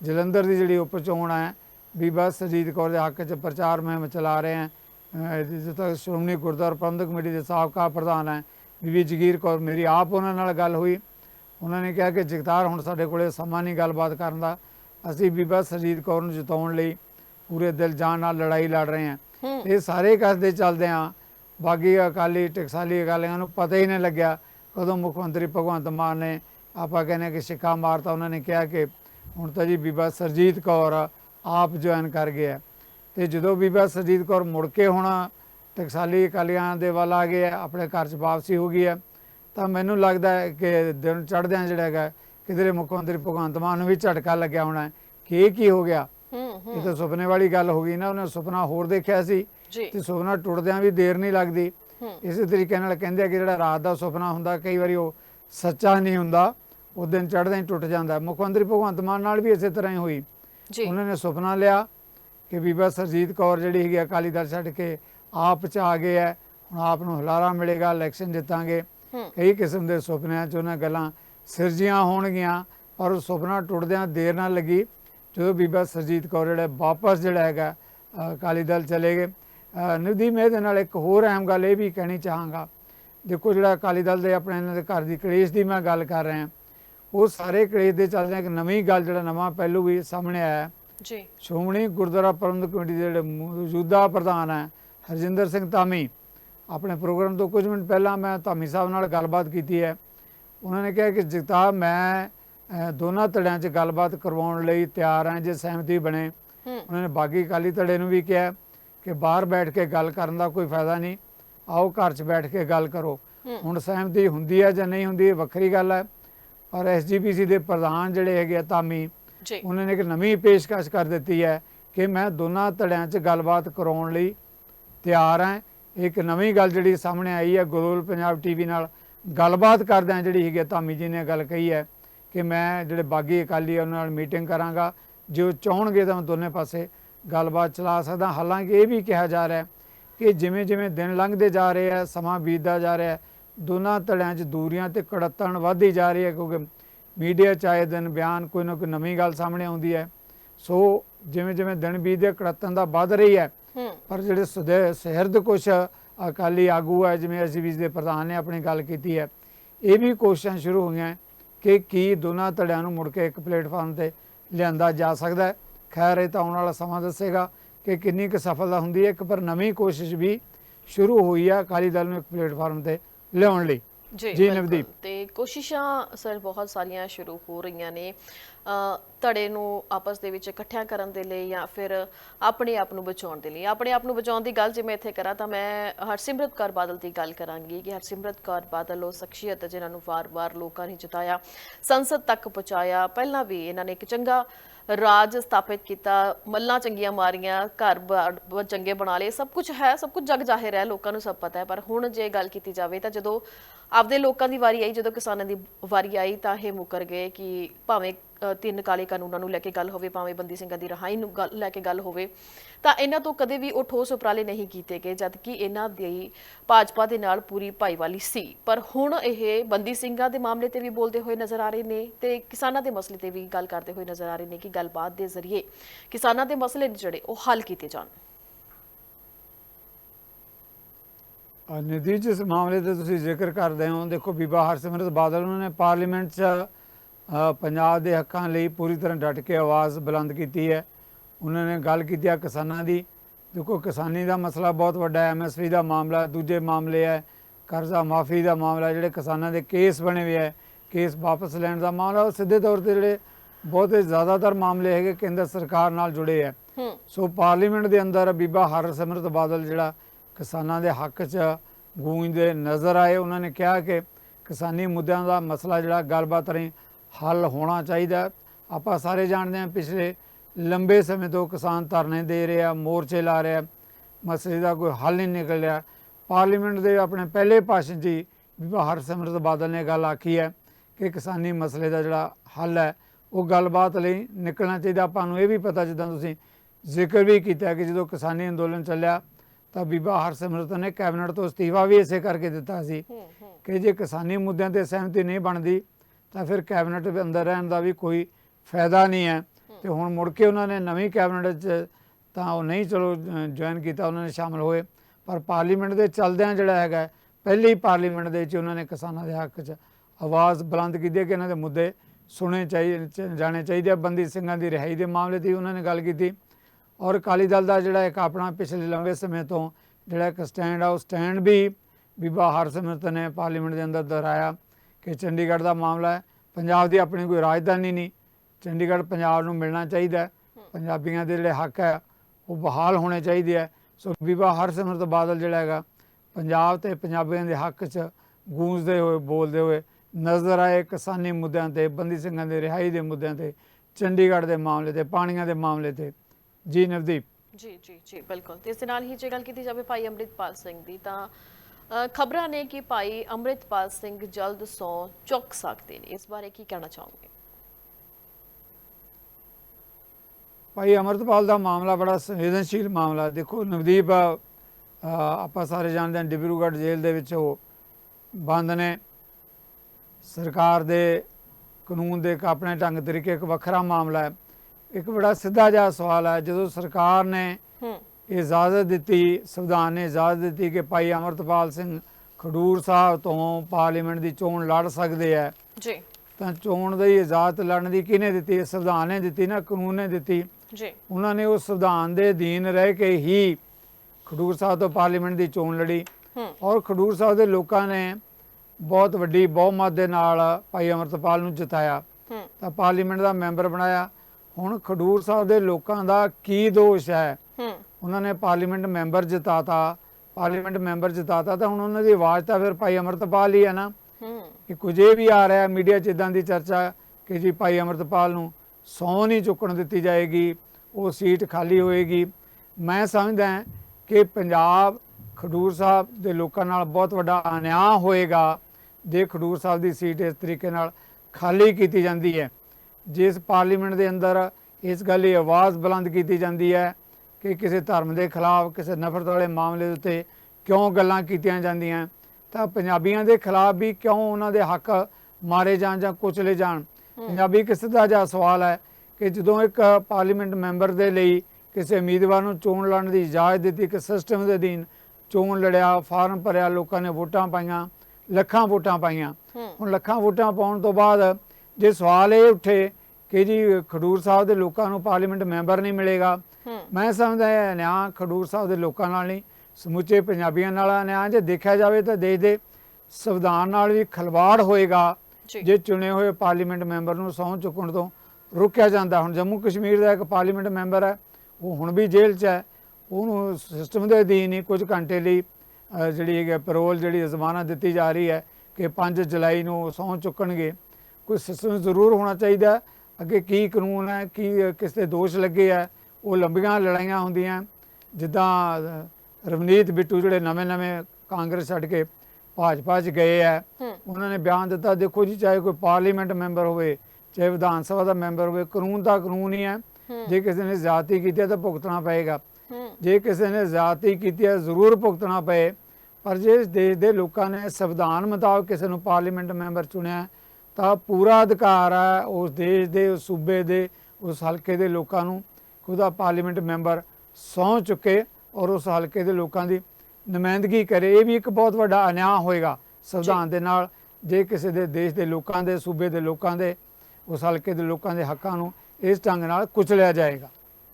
ਜਲੰਧਰ ਦੀ ਜਿਹੜੀ ਉਪਚੋਣ ਹੈ ਬੀਬਾ ਸਰਜੀਤ ਕੌਰ ਦੇ ਹੱਕ 'ਚ ਪ੍ਰਚਾਰ ਮੁਹਿੰਮ ਚਲਾ ਰਹੇ ਹਾਂ। ਜਿਸ ਤੱਕ ਸ਼੍ਰੋਮਣੀ ਗੁਰਦੁਆਰਾ ਪ੍ਰਬੰਧਕ ਕਮੇਟੀ ਦੇ ਸਾਬਕਾ ਪ੍ਰਧਾਨ ਹੈ ਬੀਬੀ ਜਗੀਰ ਕੌਰ। ਮੇਰੀ ਆਪ ਉਹਨਾਂ ਨਾਲ ਗੱਲ ਹੋਈ। ਉਹਨਾਂ ਨੇ ਕਿਹਾ ਕਿ ਜਗਤਾਰ ਹੁਣ ਸਾਡੇ ਕੋਲੇ ਸਮਾਂ ਨਹੀਂ ਗੱਲਬਾਤ ਕਰਨ ਦਾ। ਅਸੀਂ ਬੀਬਾ ਸਰਜੀਤ ਕੌਰ ਨੂੰ ਜਿਤਾਉਣ ਲਈ ਪੂਰੇ ਦਿਲ ਜਾਨ ਨਾਲ ਲੜਾਈ ਲੜ ਰਹੇ ਹਾਂ। ਇਹ ਸਾਰੇ ਕਰਦੇ ਚੱਲਦੇ ਆ ਬਾਗੀ ਅਕਾਲੀ ਟਕਸਾਲੀ ਅਕਾਲੀਆਂ ਨੂੰ ਪਤਾ ਹੀ ਨਹੀਂ ਲੱਗਿਆ ਕਦੋਂ ਮੁੱਖ ਮੰਤਰੀ ਭਗਵੰਤ ਮਾਨ ਨੇ ਆਪਾਂ ਕਹਿੰਦੇ ਕਿ ਸਿੱਕਾ ਮਾਰਤਾ ਉਹਨਾਂ ਨੇ ਕਿਹਾ ਕਿ ਹੁਣ ਤਾਂ ਜੀ ਬੀਬਾ ਸਰਜੀਤ ਕੌਰ ਆਪ ਜੁਆਇਨ ਕਰ ਗਿਆ ਤੇ ਜਦੋਂ ਬੀਬਾ ਸਰਜੀਤ ਕੌਰ ਮੁੜ ਕੇ ਹੁਣ ਟਕਸਾਲੀ ਅਕਾਲੀਆਂ ਦੇ ਵੱਲ ਆ ਗਏ ਆਪਣੇ ਘਰ 'ਚ ਵਾਪਸੀ ਹੋ ਗਈ ਹੈ ਤਾਂ ਮੈਨੂੰ ਲੱਗਦਾ ਹੈ ਕਿ ਦਿਨ ਚੜ੍ਹਦਿਆਂ ਜਿਹੜਾ ਹੈਗਾ ਕਿਧਰੇ ਮੁੱਖ ਮੰਤਰੀ ਭਗਵੰਤ ਮਾਨ ਨੂੰ ਵੀ ਝਟਕਾ ਲੱਗਿਆ ਹੋਣਾ ਕਿ ਇਹ ਕੀ ਹੋ ਗਿਆ? ਇਹ ਤਾਂ ਸੁਪਨੇ ਵਾਲੀ ਗੱਲ ਹੋ ਗਈ ਨਾ ਉਹਨੇ ਸੁਪਨਾ ਹੋਰ ਦੇਖਿਆ ਸੀ। ਤੇ ਸੁਪਨਾ ਟੁੱਟਦਿਆਂ ਵੀ ਦੇਰ ਨਹੀਂ ਲੱਗਦੀ। ਇਸੇ ਤਰੀਕੇ ਨਾਲ ਕਹਿੰਦੇ ਆ ਕਿ ਜਿਹੜਾ ਰਾਤ ਦਾ ਸੁਪਨਾ ਹੁੰਦਾ ਕਈ ਵਾਰੀ ਉਹ ਸੱਚਾ ਨਹੀਂ ਹੁੰਦਾ ਉਹ ਦਿਨ ਚੜ੍ਹਦਿਆਂ ਹੀ ਟੁੱਟ ਜਾਂਦਾ। ਮੁੱਖ ਮੰਤਰੀ ਭਗਵੰਤ ਮਾਨ ਨਾਲ ਵੀ ਇਸੇ ਤਰ੍ਹਾਂ ਹੀ ਹੋਈ। ਜੀ। ਉਹਨਾਂ ਨੇ ਸੁਪਨਾ ਲਿਆ ਕਿ ਬੀਬਾ ਸਰਜੀਤ ਕੌਰ ਜਿਹੜੀ ਹੈਗੀ ਅਕਾਲੀ ਦਲ ਛੱਡ ਕੇ ਆਪ ਚ ਆ ਗਏ ਹੈ ਹੁਣ ਆਪ ਨੂੰ ਹੁਲਾਰਾ ਮਿਲੇਗਾ ਇਲੈਕਸ਼ਨ ਜਿੱਤਾਂਗੇ। ਕਈ ਕਿਸਮ ਦੇ ਸੁਪਨਿਆਂ 'ਚ ਉਹਨਾਂ ਗੱਲਾਂ ਸਿਰਜੀਆਂ ਹੋਣਗੀਆਂ ਪਰ ਉਹ ਸੁਪਨਾ ਟੁੱਟਦਿਆਂ ਦੇਰ ਨਾ ਲੱਗੀ। ਜਦੋਂ ਬੀਬਾ ਸਰਜੀਤ ਕੌਰ ਜਿਹੜਾ ਵਾਪਸ ਜਿਹੜਾ ਹੈਗਾ ਅਕਾਲੀ ਦਲ ਚਲੇ ਗਏ ਨਿਧੀ ਮੈਂ ਇਹਦੇ ਨਾਲ ਇੱਕ ਹੋਰ ਅਹਿਮ ਗੱਲ ਇਹ ਵੀ ਕਹਿਣੀ ਚਾਹਾਂਗਾ। ਦੇਖੋ ਜਿਹੜਾ ਅਕਾਲੀ ਦਲ ਦੇ ਆਪਣੇ ਇਹਨਾਂ ਦੇ ਘਰ ਦੀ ਕਲੇਸ਼ ਦੀ ਮੈਂ ਗੱਲ ਕਰ ਰਿਹਾ। ਉਹ ਸਾਰੇ ਕਲੇਸ਼ ਦੇ ਚੱਲਦੇ ਇੱਕ ਨਵੀਂ ਗੱਲ ਜਿਹੜਾ ਨਵਾਂ ਪਹਿਲੂ ਵੀ ਸਾਹਮਣੇ ਆਇਆ। ਜੀ। ਸ਼੍ਰੋਮਣੀ ਗੁਰਦੁਆਰਾ ਪ੍ਰਬੰਧਕ ਕਮੇਟੀ ਦੇ ਜਿਹੜੇ ਮੌਜੂਦਾ ਪ੍ਰਧਾਨ ਹੈ ਹਰਜਿੰਦਰ ਸਿੰਘ ਧਾਮੀ ਆਪਣੇ ਪ੍ਰੋਗਰਾਮ ਤੋਂ ਕੁਝ ਮਿੰਟ ਪਹਿਲਾਂ ਮੈਂ ਧਾਮੀ ਸਾਹਿਬ ਨਾਲ ਗੱਲਬਾਤ ਕੀਤੀ ਹੈ। ਉਹਨਾਂ ਨੇ ਕਿਹਾ ਕਿ ਜਗਤਾਰ ਮੈਂ ਦੋਨਾਂ ਧੜਿਆਂ 'ਚ ਗੱਲਬਾਤ ਕਰਵਾਉਣ ਲਈ ਤਿਆਰ ਹਾਂ ਜੇ ਸਹਿਮਤੀ ਬਣੇ। ਉਹਨਾਂ ਨੇ ਬਾਗੀ ਅਕਾਲੀ ਧੜੇ ਨੂੰ ਵੀ ਕਿਹਾ। ਕਿ ਬਾਹਰ ਬੈਠ ਕੇ ਗੱਲ ਕਰਨ ਦਾ ਕੋਈ ਫਾਇਦਾ ਨਹੀਂ। ਆਓ ਘਰ 'ਚ ਬੈਠ ਕੇ ਗੱਲ ਕਰੋ। ਹੁਣ ਸਹਿਮਤੀ ਹੁੰਦੀ ਹੈ ਜਾਂ ਨਹੀਂ ਹੁੰਦੀ ਇਹ ਵੱਖਰੀ ਗੱਲ ਹੈ। ਪਰ ਐਸਜੀਪੀਸੀ ਦੇ ਪ੍ਰਧਾਨ ਜਿਹੜੇ ਹੈਗੇ ਜੀ। ਉਹਨਾਂ ਨੇ ਇੱਕ ਨਵੀਂ ਪੇਸ਼ਕਸ਼ ਕਰ ਦਿੱਤੀ ਹੈ ਕਿ ਮੈਂ ਦੋਨਾਂ ਧੜਿਆਂ 'ਚ ਗੱਲਬਾਤ ਕਰਾਉਣ ਲਈ ਤਿਆਰ ਹਾਂ। ਇੱਕ ਨਵੀਂ ਗੱਲ ਜਿਹੜੀ ਸਾਹਮਣੇ ਆਈ ਹੈ ਗਲੋਬਲ ਪੰਜਾਬ ਟੀਵੀ ਨਾਲ। ਗੱਲਬਾਤ ਕਰਦਿਆਂ ਜਿਹੜੀ ਹੈਗੀ ਧਾਮੀ ਜੀ ਨੇ ਗੱਲ ਕਹੀ ਹੈ ਕਿ ਮੈਂ ਜਿਹੜੇ ਬਾਗੀ ਅਕਾਲੀ ਆ ਉਹਨਾਂ ਨਾਲ ਮੀਟਿੰਗ ਕਰਾਂਗਾ। ਜੇ ਉਹ ਚਾਹਣਗੇ ਤਾਂ ਦੋਨੇ ਪਾਸੇ ਗੱਲਬਾਤ ਚਲਾ ਸਕਦਾ। ਹਾਲਾਂਕਿ ਇਹ ਵੀ ਕਿਹਾ ਜਾ ਰਿਹਾ ਕਿ ਜਿਵੇਂ ਜਿਵੇਂ ਦਿਨ ਲੰਘਦੇ ਜਾ ਰਹੇ ਆ ਸਮਾਂ ਬੀਤਦਾ ਜਾ ਰਿਹਾ ਦੋਨਾਂ ਧੜਿਆਂ 'ਚ ਦੂਰੀਆਂ ਤੇ ਕੜੱਤਣ ਵੱਧਦੀ ਜਾ ਰਹੀ ਹੈ ਕਿਉਂਕਿ ਮੀਡੀਆ 'ਚ ਆਏ ਦਿਨ ਬਿਆਨ ਕੋਈ ਨਾ ਕੋਈ ਨਵੀਂ ਗੱਲ ਸਾਹਮਣੇ ਆਉਂਦੀ ਹੈ। ਸੋ ਜਿਵੇਂ ਜਿਵੇਂ ਦਿਨ ਬੀਤਦੇ ਕੜੱਤਣ ਦਾ ਵੱਧ ਰਹੀ ਹੈ। ਪਰ ਜਿਹੜੇ ਸੁਦੇ ਸਹਿਰਦ ਕੁਛ ਅਕਾਲੀ ਆਗੂ ਹੈ ਜਿਵੇਂ ਐਸਜੀਬੀ ਦੇ ਪ੍ਰਧਾਨ ਨੇ ਆਪਣੀ ਗੱਲ ਕੀਤੀ ਹੈ ਇਹ ਵੀ ਕੋਸ਼ਿਸ਼ਾਂ ਸ਼ੁਰੂ ਹੋਈਆਂ ਕਿ ਕੀ ਦੋਨਾਂ ਧੜਿਆਂ ਨੂੰ ਮੁੜ ਕੇ ਇੱਕ ਪਲੇਟਫਾਰਮ ਤੇ ਲਿਆਂਦਾ ਜਾ ਸਕਦਾ ਹੈ। ਖੈਰ ਇਹ ਤਾਂ ਆਉਣ ਵਾਲਾ ਸਮਾਂ ਦੱਸੇਗਾ ਕਿ ਕਿੰਨੀ ਕੁ ਸਫਲਤਾ ਹੁੰਦੀ ਹੈ। ਇੱਕ ਪਰ ਨਵੀਂ ਕੋਸ਼ਿਸ਼ ਵੀ ਸ਼ੁਰੂ ਹੋਈ ਹੈ ਅਕਾਲੀ ਦਲ ਨੂੰ ਇੱਕ ਪਲੇਟਫਾਰਮ ਤੇ ਲਿਆਉਣ ਲਈ। ਜੀ। ਨਵਦੀਪ। ਤੇ ਕੋਸ਼ਿਸ਼ਾਂ ਸਰ ਬਹੁਤ ਸਾਰੀਆਂ ਸ਼ੁਰੂ ਹੋ ਰਹੀਆਂ ਨੇ। ਧੜੇ ਨੂੰ ਆਪਸ ਦੇ ਵਿੱਚ ਇਕੱਠਿਆਂ ਕਰਨ ਦੇ ਲਈ ਜਾਂ ਫਿਰ ਆਪਣੇ ਆਪ ਨੂੰ ਬਚਾਉਣ ਦੇ ਲਈ। ਆਪਣੇ ਆਪ ਨੂੰ ਬਚਾਉਣ ਦੀ ਗੱਲ ਜੇ ਮੈਂ ਇੱਥੇ ਕਰਾਂ ਤਾਂ ਮੈਂ ਹਰਸਿਮਰਤ ਕੌਰ ਬਾਦਲ ਦੀ ਗੱਲ ਕਰਾਂਗੀ ਕਿ ਹਰਸਿਮਰਤ ਕੌਰ ਬਾਦਲ ਉਹ ਸ਼ਖਸੀਅਤ ਜਿਨ੍ਹਾਂ ਨੂੰ ਵਾਰ-ਵਾਰ ਲੋਕਾਂ ਨੇ ਜਿਤਾਇਆ ਸੰਸਦ ਤੱਕ ਪਹੁੰਚਾਇਆ। ਪਹਿਲਾਂ ਵੀ ਇਹਨਾਂ ਨੇ ਇੱਕ ਚੰਗਾ ਰਾਜ ਸਥਾਪਿਤ ਕੀਤਾ, ਮੱਲਾਂ ਚੰਗੀਆਂ ਮਾਰੀਆਂ, ਘਰ ਚੰਗੇ ਬਣਾ ਲਏ, ਸਭ ਕੁਝ ਹੈ, ਸਭ ਕੁਝ ਜਗ ਜ਼ਾਹਿਰ ਹੈ, ਲੋਕਾਂ ਨੂੰ ਸਭ ਪਤਾ ਹੈ, ਪਰ ਹੁਣ ਜੇ ਗੱਲ ਕੀਤੀ ਜਾਵੇ ਤਾਂ ਜਦੋਂ ਆਪਦੇ ਲੋਕਾਂ ਦੀ ਵਾਰੀ ਆਈ, ਜਦੋਂ ਕਿਸਾਨਾਂ ਦੀ ਵਾਰੀ ਆਈ ਤਾਂ ਇਹ ਮੁਕਰ ਗਏ ਕਿ ਭਾਵੇਂ ਤਿੰਨ ਕਾਲੇ ਕਾਨੂੰਨਾਂ ਨੂੰ ਲੈ ਕੇ ਗੱਲ ਹੋਵੇ, ਭਾਵੇਂ ਬੰਦੀ ਸਿੰਘਾਂ ਦੀ ਰਹਾਈ ਨੂੰ ਗੱਲ- ਲੈ ਕੇ ਗੱਲ ਹੋਵੇ, ਤਾਂ ਇਹਨਾਂ ਤੋਂ ਕਦੇ ਵੀ ਉਹ ਠੋਸ ਉਪਰਾਲੇ ਨਹੀਂ ਕੀਤੇ ਗਏ ਜਦ ਕਿ ਇਹਨਾਂ ਦੀ ਭਾਜਪਾ ਦੇ ਨਾਲ ਪੂਰੀ ਭਾਈਵਾਲੀ ਸੀ। ਪਰ ਹੁਣ ਇਹ ਬੰਦੀ ਸਿੰਘਾਂ ਦੇ ਮਾਮਲੇ ਤੇ ਵੀ ਬੋਲਦੇ ਹੋਏ ਨਜ਼ਰ ਆ ਰਹੇ ਨੇ ਤੇ ਕਿਸਾਨਾਂ ਦੇ ਮਸਲੇ ਤੇ ਵੀ ਗੱਲ ਕਰਦੇ ਹੋਏ ਨਜ਼ਰ ਆ ਰਹੇ ਨੇ ਕਿ ਗੱਲਬਾਤ ਦੇ ਜ਼ਰੀਏ ਕਿਸਾਨਾਂ ਦੇ ਮਸਲੇ ਨੇ ਜਿਹੜੇ ਉਹ ਹੱਲ ਕੀਤੇ ਜਾਣ। ਨਿਧੀ ਜਿਸ ਮਾਮਲੇ ਤੇ ਤੁਸੀਂ ਜ਼ਿਕਰ ਕਰਦੇ ਹੋ ਦੇਖੋ ਬੀਬਾ ਹਰਸਿਮਰਤ ਬਾਦਲ ਉਹਨਾਂ ਨੇ ਪਾਰਲੀਮੈਂਟ 'ਚ ਪੰਜਾਬ ਦੇ ਹੱਕਾਂ ਲਈ ਪੂਰੀ ਤਰ੍ਹਾਂ ਡਟ ਕੇ ਆਵਾਜ਼ ਬੁਲੰਦ ਕੀਤੀ ਹੈ। ਉਹਨਾਂ ਨੇ ਗੱਲ ਕੀਤੀ ਆ ਕਿਸਾਨਾਂ ਦੀ। ਦੇਖੋ ਕਿਸਾਨੀ ਦਾ ਮਸਲਾ ਬਹੁਤ ਵੱਡਾ ਹੈ ਐਮਐਸਪੀ ਦਾ ਮਾਮਲਾ ਦੂਜੇ ਮਾਮਲੇ ਹੈ ਕਰਜ਼ਾ ਮਾਫੀ ਦਾ ਮਾਮਲਾ ਜਿਹੜੇ ਕਿਸਾਨਾਂ ਦੇ ਕੇਸ ਬਣੇ ਹੋਏ ਹੈ ਕੇਸ ਵਾਪਸ ਲੈਣ ਦਾ ਮਾਮਲਾ ਉਹ ਸਿੱਧੇ ਤੌਰ ਤੇ ਜਿਹੜੇ ਬਹੁਤੇ ਜ਼ਿਆਦਾਤਰ ਮਾਮਲੇ ਹੈਗੇ ਕੇਂਦਰ ਸਰਕਾਰ ਨਾਲ ਜੁੜੇ ਹੂੰ। ਸੋ ਪਾਰਲੀਮੈਂਟ ਦੇ ਅੰਦਰ ਬੀਬਾ ਹਰਸਿਮਰਤ ਬਾਦਲ ਜਿਹੜਾ ਕਿਸਾਨਾਂ ਦੇ ਹੱਕ 'ਚ ਗੂੰਜਦੇ ਨਜ਼ਰ ਆਏ। ਉਹਨਾਂ ਨੇ ਕਿਹਾ ਕਿ ਕਿਸਾਨੀ ਮੁੱਦਿਆਂ ਦਾ ਮਸਲਾ ਜਿਹੜਾ ਗੱਲਬਾਤ ਰਾਹੀਂ ਹੱਲ ਹੋਣਾ ਚਾਹੀਦਾ। ਆਪਾਂ ਸਾਰੇ ਜਾਣਦੇ ਹਾਂ ਪਿਛਲੇ ਲੰਬੇ ਸਮੇਂ ਤੋਂ ਕਿਸਾਨ ਧਰਨੇ ਦੇ ਰਹੇ ਆ ਮੋਰਚੇ ਲਾ ਰਹੇ ਆ ਮਸਲੇ ਦਾ ਕੋਈ ਹੱਲ ਨਹੀਂ ਨਿਕਲ ਰਿਹਾ। ਪਾਰਲੀਮੈਂਟ ਦੇ ਆਪਣੇ ਪਹਿਲੇ ਭਾਸ਼ਣ 'ਚ ਹੀ ਬੀਬਾ ਹਰਸਿਮਰਤ ਬਾਦਲ ਨੇ ਗੱਲ ਆਖੀ ਹੈ ਕਿ ਕਿਸਾਨੀ ਮਸਲੇ ਦਾ ਜਿਹੜਾ ਹੱਲ ਹੈ, ਉਹ ਗੱਲਬਾਤ ਲਈ ਨਿਕਲਣਾ ਚਾਹੀਦਾ। ਆਪਾਂ ਨੂੰ ਇਹ ਵੀ ਪਤਾ ਜਿੱਦਾਂ ਤੁਸੀਂ ਜ਼ਿਕਰ ਵੀ ਕੀਤਾ ਕਿ ਜਦੋਂ ਕਿਸਾਨੀ ਅੰਦੋਲਨ ਚੱਲਿਆ ਤਾਂ ਬੀਬਾ ਹਰਸਿਮਰਤ ਨੇ ਕੈਬਨਿਟ ਤੋਂ ਅਸਤੀਫਾ ਵੀ ਇਸੇ ਕਰਕੇ ਦਿੱਤਾ ਸੀ ਕਿ ਜੇ ਕਿਸਾਨੀ ਮੁੱਦਿਆਂ ਤੇ ਸਹਿਮਤੀ ਨਹੀਂ ਬਣਦੀ ਤਾਂ ਫਿਰ ਕੈਬਨਿਟ ਦੇ ਅੰਦਰ ਰਹਿਣ ਦਾ ਵੀ ਕੋਈ ਫਾਇਦਾ ਨਹੀਂ ਹੈ। ਤੇ ਹੁਣ ਮੁੜ ਕੇ ਉਹਨਾਂ ਨੇ ਨਵੀਂ ਕੈਬਨਿਟ 'ਚ ਤਾਂ ਉਹ ਨਹੀਂ ਚਲੋ ਜੁਆਇਨ ਕੀਤਾ ਉਹਨਾਂ ਨੇ ਸ਼ਾਮਲ ਹੋਏ। ਪਰ ਪਾਰਲੀਮੈਂਟ ਦੇ ਚੱਲਦਿਆਂ ਜਿਹੜਾ ਹੈਗਾ ਪਹਿਲੀ ਪਾਰਲੀਮੈਂਟ ਦੇ ਵਿੱਚ ਉਹਨਾਂ ਨੇ ਕਿਸਾਨਾਂ ਦੇ ਹੱਕ 'ਚ ਆਵਾਜ਼ ਬੁਲੰਦ ਕੀਤੀ ਕਿ ਇਹਨਾਂ ਦੇ ਮੁੱਦੇ ਸੁਣੇ ਚਾਹੀਦੇ ਜਾਣੇ ਚਾਹੀਦੇ ਆ। ਬੰਦੀ ਸਿੰਘਾਂ ਦੀ ਰਿਹਾਈ ਦੇ ਮਾਮਲੇ ਤੇ ਵੀ ਉਹਨਾਂ ਨੇ ਗੱਲ ਕੀਤੀ। ਔਰ ਅਕਾਲੀ ਦਲ ਦਾ ਜਿਹੜਾ ਇੱਕ ਆਪਣਾ ਪਿਛਲੇ ਲੰਬੇ ਸਮੇਂ ਤੋਂ ਜਿਹੜਾ ਇੱਕ ਸਟੈਂਡ ਆ, ਉਹ ਸਟੈਂਡ ਵੀ ਬੀਬਾ ਹਰਸਿਮਰਤ ਨੇ ਪਾਰਲੀਮੈਂਟ ਦੇ ਅੰਦਰ ਦੁਹਰਾਇਆ ਕਿ ਚੰਡੀਗੜ੍ਹ ਦਾ ਮਾਮਲਾ ਹੈ। ਪੰਜਾਬ ਦੀ ਆਪਣੀ ਕੋਈ ਰਾਜਧਾਨੀ ਨਹੀਂ। ਚੰਡੀਗੜ੍ਹ ਪੰਜਾਬ ਨੂੰ ਮਿਲਣਾ ਚਾਹੀਦਾ ਹੈ। ਪੰਜਾਬੀਆਂ ਦੇ ਜਿਹੜੇ ਹੱਕ ਹੈ, ਉਹ ਬਹਾਲ ਹੋਣੇ ਚਾਹੀਦੇ ਹੈ। ਸੋ ਬੀਬਾ ਹਰਸਿਮਰਤ ਬਾਦਲ ਜਿਹੜਾ ਹੈਗਾ, ਪੰਜਾਬ ਤੇ ਪੰਜਾਬੀਆਂ ਦੇ ਹੱਕ 'ਚ ਗੂੰਜਦੇ ਹੋਏ, ਬੋਲਦੇ ਹੋਏ ਨਜ਼ਰ ਆਏ ਕਿਸਾਨੀ ਮੁੱਦਿਆਂ ਤੇ, ਬੰਦੀ ਸਿੰਘਾਂ ਦੇ ਰਿਹਾਈ ਦੇ ਮੁੱਦਿਆਂ ਤੇ, ਚੰਡੀਗੜ੍ਹ ਦੇ ਮਾਮਲੇ ਤੇ, ਪਾਣੀਆਂ ਦੇ ਮਾਮਲੇ ਤੇ। ਜੀ ਨਵਦੀਪ। ਜੀ ਜੀ ਜੀ ਬਿਲਕੁਲ। ਤੇ ਇਸ ਦੇ ਨਾਲ ਹੀ ਜੇ ਗੱਲ ਕੀਤੀ ਜਾਵੇ ਭਾਈ ਅੰਮ੍ਰਿਤਪਾਲ ਸਿੰਘ ਦੀ ਤਾਂ ਖਬਰਾਂ ਨੇ ਕਿ ਭਾਈ ਅੰਮ੍ਰਿਤਪਾਲ ਸਿੰਘ ਜਲਦ ਸੌ ਚੁੱਕ ਸਕਦੇ ਨੇ। ਇਸ ਬਾਰੇ ਕੀ ਕਹਿਣਾ ਚਾਹੋਗੇ? ਭਾਈ ਅਮਰਤਪਾਲ ਦਾ ਮਾਮਲਾ ਬੜਾ ਸੰਵੇਦਨਸ਼ੀਲ ਮਾਮਲਾ ਦੇਖੋ ਨਵਦੀਪ ਆਪਾਂ ਸਾਰੇ ਜਾਣਦੇ ਹਾਂ ਡਿਬਰੂਗੜ੍ਹ ਜੇਲ੍ਹ ਦੇ ਵਿੱਚ ਉਹ ਬੰਦ ਨੇ। ਸਰਕਾਰ ਦੇ ਕਾਨੂੰਨ ਦੇ ਆਪਣੇ ਢੰਗ ਤਰੀਕੇ ਇੱਕ ਵੱਖਰਾ ਮਾਮਲਾ ਹੈ। ਇੱਕ ਬੜਾ ਸਿੱਧਾ ਜਿਹਾ ਸਵਾਲ ਹੈ ਜਦੋਂ ਸਰਕਾਰ ਨੇ ਹੂੰ। ਇਜਾਜ਼ਤ ਦਿੱਤੀ ਸੰਵਿਧਾਨ ਨੇ ਇਜਾਜ਼ਤ ਦਿੱਤੀ ਕਿ ਭਾਈ ਅਮਰਤਪਾਲ ਸਿੰਘ ਖਡੂਰ ਸਾਹਿਬ ਤੋਂ ਪਾਰਲੀਮੈਂਟ ਦੀ ਚੋਣ ਲੜ ਸਕਦੇ ਆ ਜੀ। ਤਾਂ ਚੋਣ ਦੀ ਇਜਾਜ਼ਤ ਲੜਨ ਦੀ ਕਿਹਨੇ ਦਿੱਤੀ? ਸੰਵਿਧਾਨ ਨੇ ਦਿੱਤੀ ਨਾ ਕਾਨੂੰਨ ਨੇ ਦਿੱਤੀ? ਜੀ। ਉਹਨਾਂ ਨੇ ਉਸ ਸੰਵਿਧਾਨ ਦੇ ਅਧੀਨ ਰਹਿ ਕੇ ਹੀ ਖਡੂਰ ਸਾਹਿਬ ਤੋਂ ਪਾਰਲੀਮੈਂਟ ਦੀ ਚੋਣ ਲੜੀ। ਔਰ ਖਡੂਰ ਸਾਹਿਬ ਦੇ ਲੋਕਾਂ ਨੇ ਬਹੁਤ ਵੱਡੀ ਬਹੁਮਤ ਦੇ ਨਾਲ ਭਾਈ ਅਮਰਤਪਾਲ ਨੂੰ ਜਿਤਾਇਆ। ਤਾਂ ਪਾਰਲੀਮੈਂਟ ਦਾ ਮੈਂਬਰ ਬਣਾਇਆ। ਹੁਣ ਖਡੂਰ ਸਾਹਿਬ ਦੇ ਲੋਕਾਂ ਦਾ ਕੀ ਦੋਸ਼ ਹੈ? ਹੂੰ। ਉਹਨਾਂ ਨੇ ਪਾਰਲੀਮੈਂਟ ਮੈਂਬਰ ਜਿਤਾਤਾ। ਪਾਰਲੀਮੈਂਟ ਮੈਂਬਰ ਜਿਤਾਤਾ ਤਾਂ ਹੁਣ ਉਹਨਾਂ ਦੀ ਆਵਾਜ਼ ਤਾਂ ਫਿਰ ਭਾਈ ਅਮਰਤਪਾਲ ਹੀ ਹੈ ਨਾ। ਹੂੰ। ਕਿ ਕੁਝ ਇਹ ਵੀ ਆ ਰਿਹਾ ਮੀਡੀਆ 'ਚ ਇਦਾਂ ਦੀ ਚਰਚਾ ਕਿ ਜੀ ਭਾਈ ਅਮਰਤਪਾਲ ਨੂੰ ਸਹੁੰ ਨਹੀਂ ਚੁੱਕਣ ਦਿੱਤੀ ਜਾਏਗੀ ਉਹ ਸੀਟ ਖਾਲੀ ਹੋਏਗੀ। ਮੈਂ ਸਮਝਦਾ ਕਿ ਪੰਜਾਬ ਖਡੂਰ ਸਾਹਿਬ ਦੇ ਲੋਕਾਂ ਨਾਲ ਬਹੁਤ ਵੱਡਾ ਅਨਿਆਂ ਹੋਏਗਾ ਜੇ ਖਡੂਰ ਸਾਹਿਬ ਦੀ ਸੀਟ ਇਸ ਤਰੀਕੇ ਨਾਲ ਖਾਲੀ ਕੀਤੀ ਜਾਂਦੀ ਹੈ। ਜਿਸ ਪਾਰਲੀਮੈਂਟ ਦੇ ਅੰਦਰ ਇਸ ਗੱਲ ਦੀ ਆਵਾਜ਼ ਬੁਲੰਦ ਕੀਤੀ ਜਾਂਦੀ ਹੈ ਕਿ ਕਿਸੇ ਧਰਮ ਦੇ ਖਿਲਾਫ ਕਿਸੇ ਨਫ਼ਰਤ ਵਾਲੇ ਮਾਮਲੇ ਦੇ ਉੱਤੇ ਕਿਉਂ ਗੱਲਾਂ ਕੀਤੀਆਂ ਜਾਂਦੀਆਂ? ਤਾਂ ਪੰਜਾਬੀਆਂ ਦੇ ਖਿਲਾਫ ਵੀ ਕਿਉਂ ਉਹਨਾਂ ਦੇ ਹੱਕ ਮਾਰੇ ਜਾਣ ਜਾਂ ਕੁਚਲੇ ਜਾਣ? ਪੰਜਾਬੀ ਕਿਸੇ ਦਾ ਜਿਹਾ ਸਵਾਲ ਹੈ ਕਿ ਜਦੋਂ ਇੱਕ ਪਾਰਲੀਮੈਂਟ ਮੈਂਬਰ ਦੇ ਲਈ ਕਿਸੇ ਉਮੀਦਵਾਰ ਨੂੰ ਚੋਣ ਲੜਨ ਦੀ ਇਜਾਜ਼ਤ ਦਿੱਤੀ ਕਿ ਸਿਸਟਮ ਦੇ ਅਧੀਨ ਚੋਣ ਲੜਿਆ ਫਾਰਮ ਭਰਿਆ ਲੋਕਾਂ ਨੇ ਵੋਟਾਂ ਪਾਈਆਂ ਲੱਖਾਂ ਵੋਟਾਂ ਪਾਈਆਂ। ਹੁਣ ਲੱਖਾਂ ਵੋਟਾਂ ਪਾਉਣ ਤੋਂ ਬਾਅਦ ਜੇ ਸਵਾਲ ਇਹ ਉੱਠੇ ਕਿ ਜੀ ਖਡੂਰ ਸਾਹਿਬ ਦੇ ਲੋਕਾਂ ਨੂੰ ਪਾਰਲੀਮੈਂਟ ਮੈਂਬਰ ਨਹੀਂ ਮਿਲੇਗਾ। ਮੈਂ ਸਮਝਦਾ ਇਹ ਨਿਆਂ ਖਡੂਰ ਸਾਹਿਬ ਦੇ ਲੋਕਾਂ ਨਾਲ ਨਹੀਂ ਸਮੁੱਚੇ ਪੰਜਾਬੀਆਂ ਨਾਲ ਆ ਨਿਆਂ। ਜੇ ਦੇਖਿਆ ਜਾਵੇ ਤਾਂ ਦੇਸ਼ ਦੇ ਸੰਵਿਧਾਨ ਨਾਲ ਵੀ ਖਲਵਾੜ ਹੋਏਗਾ। ਜੀ। ਚੁਣੇ ਹੋਏ ਪਾਰਲੀਮੈਂਟ ਮੈਂਬਰ ਨੂੰ ਸਹੁੰ ਚੁੱਕਣ ਤੋਂ ਰੁਕਿਆ ਜਾਂਦਾ। ਹੁਣ ਜੰਮੂ ਕਸ਼ਮੀਰ ਦਾ ਇੱਕ ਪਾਰਲੀਮੈਂਟ ਮੈਂਬਰ ਹੈ ਉਹ ਹੁਣ ਵੀ ਜੇਲ੍ਹ 'ਚ ਹੈ। ਉਹਨੂੰ ਸਿਸਟਮ ਦੇ ਅਧੀਨ ਹੀ ਕੁਝ ਘੰਟੇ ਲਈ ਜਿਹੜੀ ਹੈ ਪੈਰੋਲ ਜਿਹੜੀ ਜ਼ਮਾਨਤ ਦਿੱਤੀ ਜਾ ਰਹੀ ਹੈ ਕਿ 5 ਜੁਲਾਈ ਨੂੰ ਸਹੁੰ ਚੁੱਕਣਗੇ। ਕੋਈ ਸਿਸਟਮ ਜ਼ਰੂਰ ਹੋਣਾ ਚਾਹੀਦਾ। ਅੱਗੇ ਕੀ ਕਾਨੂੰਨ ਹੈ ਕੀ ਕਿਸ ਤੇ ਦੋਸ਼ ਲੱਗੇ ਹੈ ਉਹ ਲੰਬੀਆਂ ਲੜਾਈਆਂ ਹੁੰਦੀਆਂ। ਜਿੱਦਾਂ ਰਵਨੀਤ ਬਿੱਟੂ ਜਿਹੜੇ ਨਵੇਂ-ਨਵੇਂ ਕਾਂਗਰਸ ਛੱਡ ਕੇ ਭਾਜਪਾ 'ਚ ਗਏ ਹੂੰ। ਉਹਨਾਂ ਨੇ ਬਿਆਨ ਦਿੱਤਾ ਦੇਖੋ ਜੀ ਚਾਹੇ ਕੋਈ ਪਾਰਲੀਮੈਂਟ ਮੈਂਬਰ ਹੋਵੇ ਚਾਹੇ ਵਿਧਾਨ ਸਭਾ ਦਾ ਮੈਂਬਰ ਹੋਵੇ ਕਾਨੂੰਨ ਤਾਂ ਕਾਨੂੰਨ ਹੀ ਹੈ। ਜੇ ਕਿਸੇ ਨੇ ਜ਼ਿਆਦਤੀ ਕੀਤੀ ਹੈ ਤਾਂ ਭੁਗਤਣਾ ਪਏਗਾ। ਜੇ ਕਿਸੇ ਨੇ ਜ਼ਿਆਦਤੀ ਕੀਤੀ ਹੈ ਜ਼ਰੂਰ ਭੁਗਤਣਾ ਪਏ। ਪਰ ਜੇ ਇਸ ਦੇਸ਼ ਦੇ ਲੋਕਾਂ ਨੇ ਸੰਵਿਧਾਨ ਮੁਤਾਬਕ ਕਿਸੇ ਨੂੰ ਪਾਰਲੀਮੈਂਟ ਮੈਂਬਰ ਚੁਣਿਆ ਤਾਂ ਪੂਰਾ ਅਧਿਕਾਰ ਹੈ ਉਸ ਦੇਸ਼ ਦੇ ਉਸ ਸੂਬੇ ਦੇ ਉਸ ਹਲਕੇ ਦੇ ਲੋਕਾਂ ਨੂੰ। ਉਹਦਾ ਪਾਰਲੀਮੈਂਟ ਮੈਂਬਰ ਸਹੁੰ ਚੁੱਕੇ ਔਰ ਉਸ ਹਲਕੇ ਦੇ ਲੋਕਾਂ ਦੀ ਨੁਮਾਇੰਦਗੀ ਕਰੇ। ਇਹ ਵੀ ਇੱਕ ਬਹੁਤ ਵੱਡਾ ਅਨਿਆਂ ਹੋਏਗਾ ਸੰਵਿਧਾਨ ਦੇ ਨਾਲ। ਜੇ ਕਿਸੇ ਦੇ ਦੇਸ਼ ਦੇ ਲੋਕਾਂ ਦੇ ਸੂਬੇ ਦੇ ਲੋਕਾਂ ਦੇ ਉਸ ਹਲਕੇ ਦੇ ਲੋਕਾਂ ਦੇ ਹੱਕਾਂ ਨੂੰ ਇਸ ਢੰਗ ਨਾਲ ਕੁਚਲਿਆ ਜਾਏਗਾ।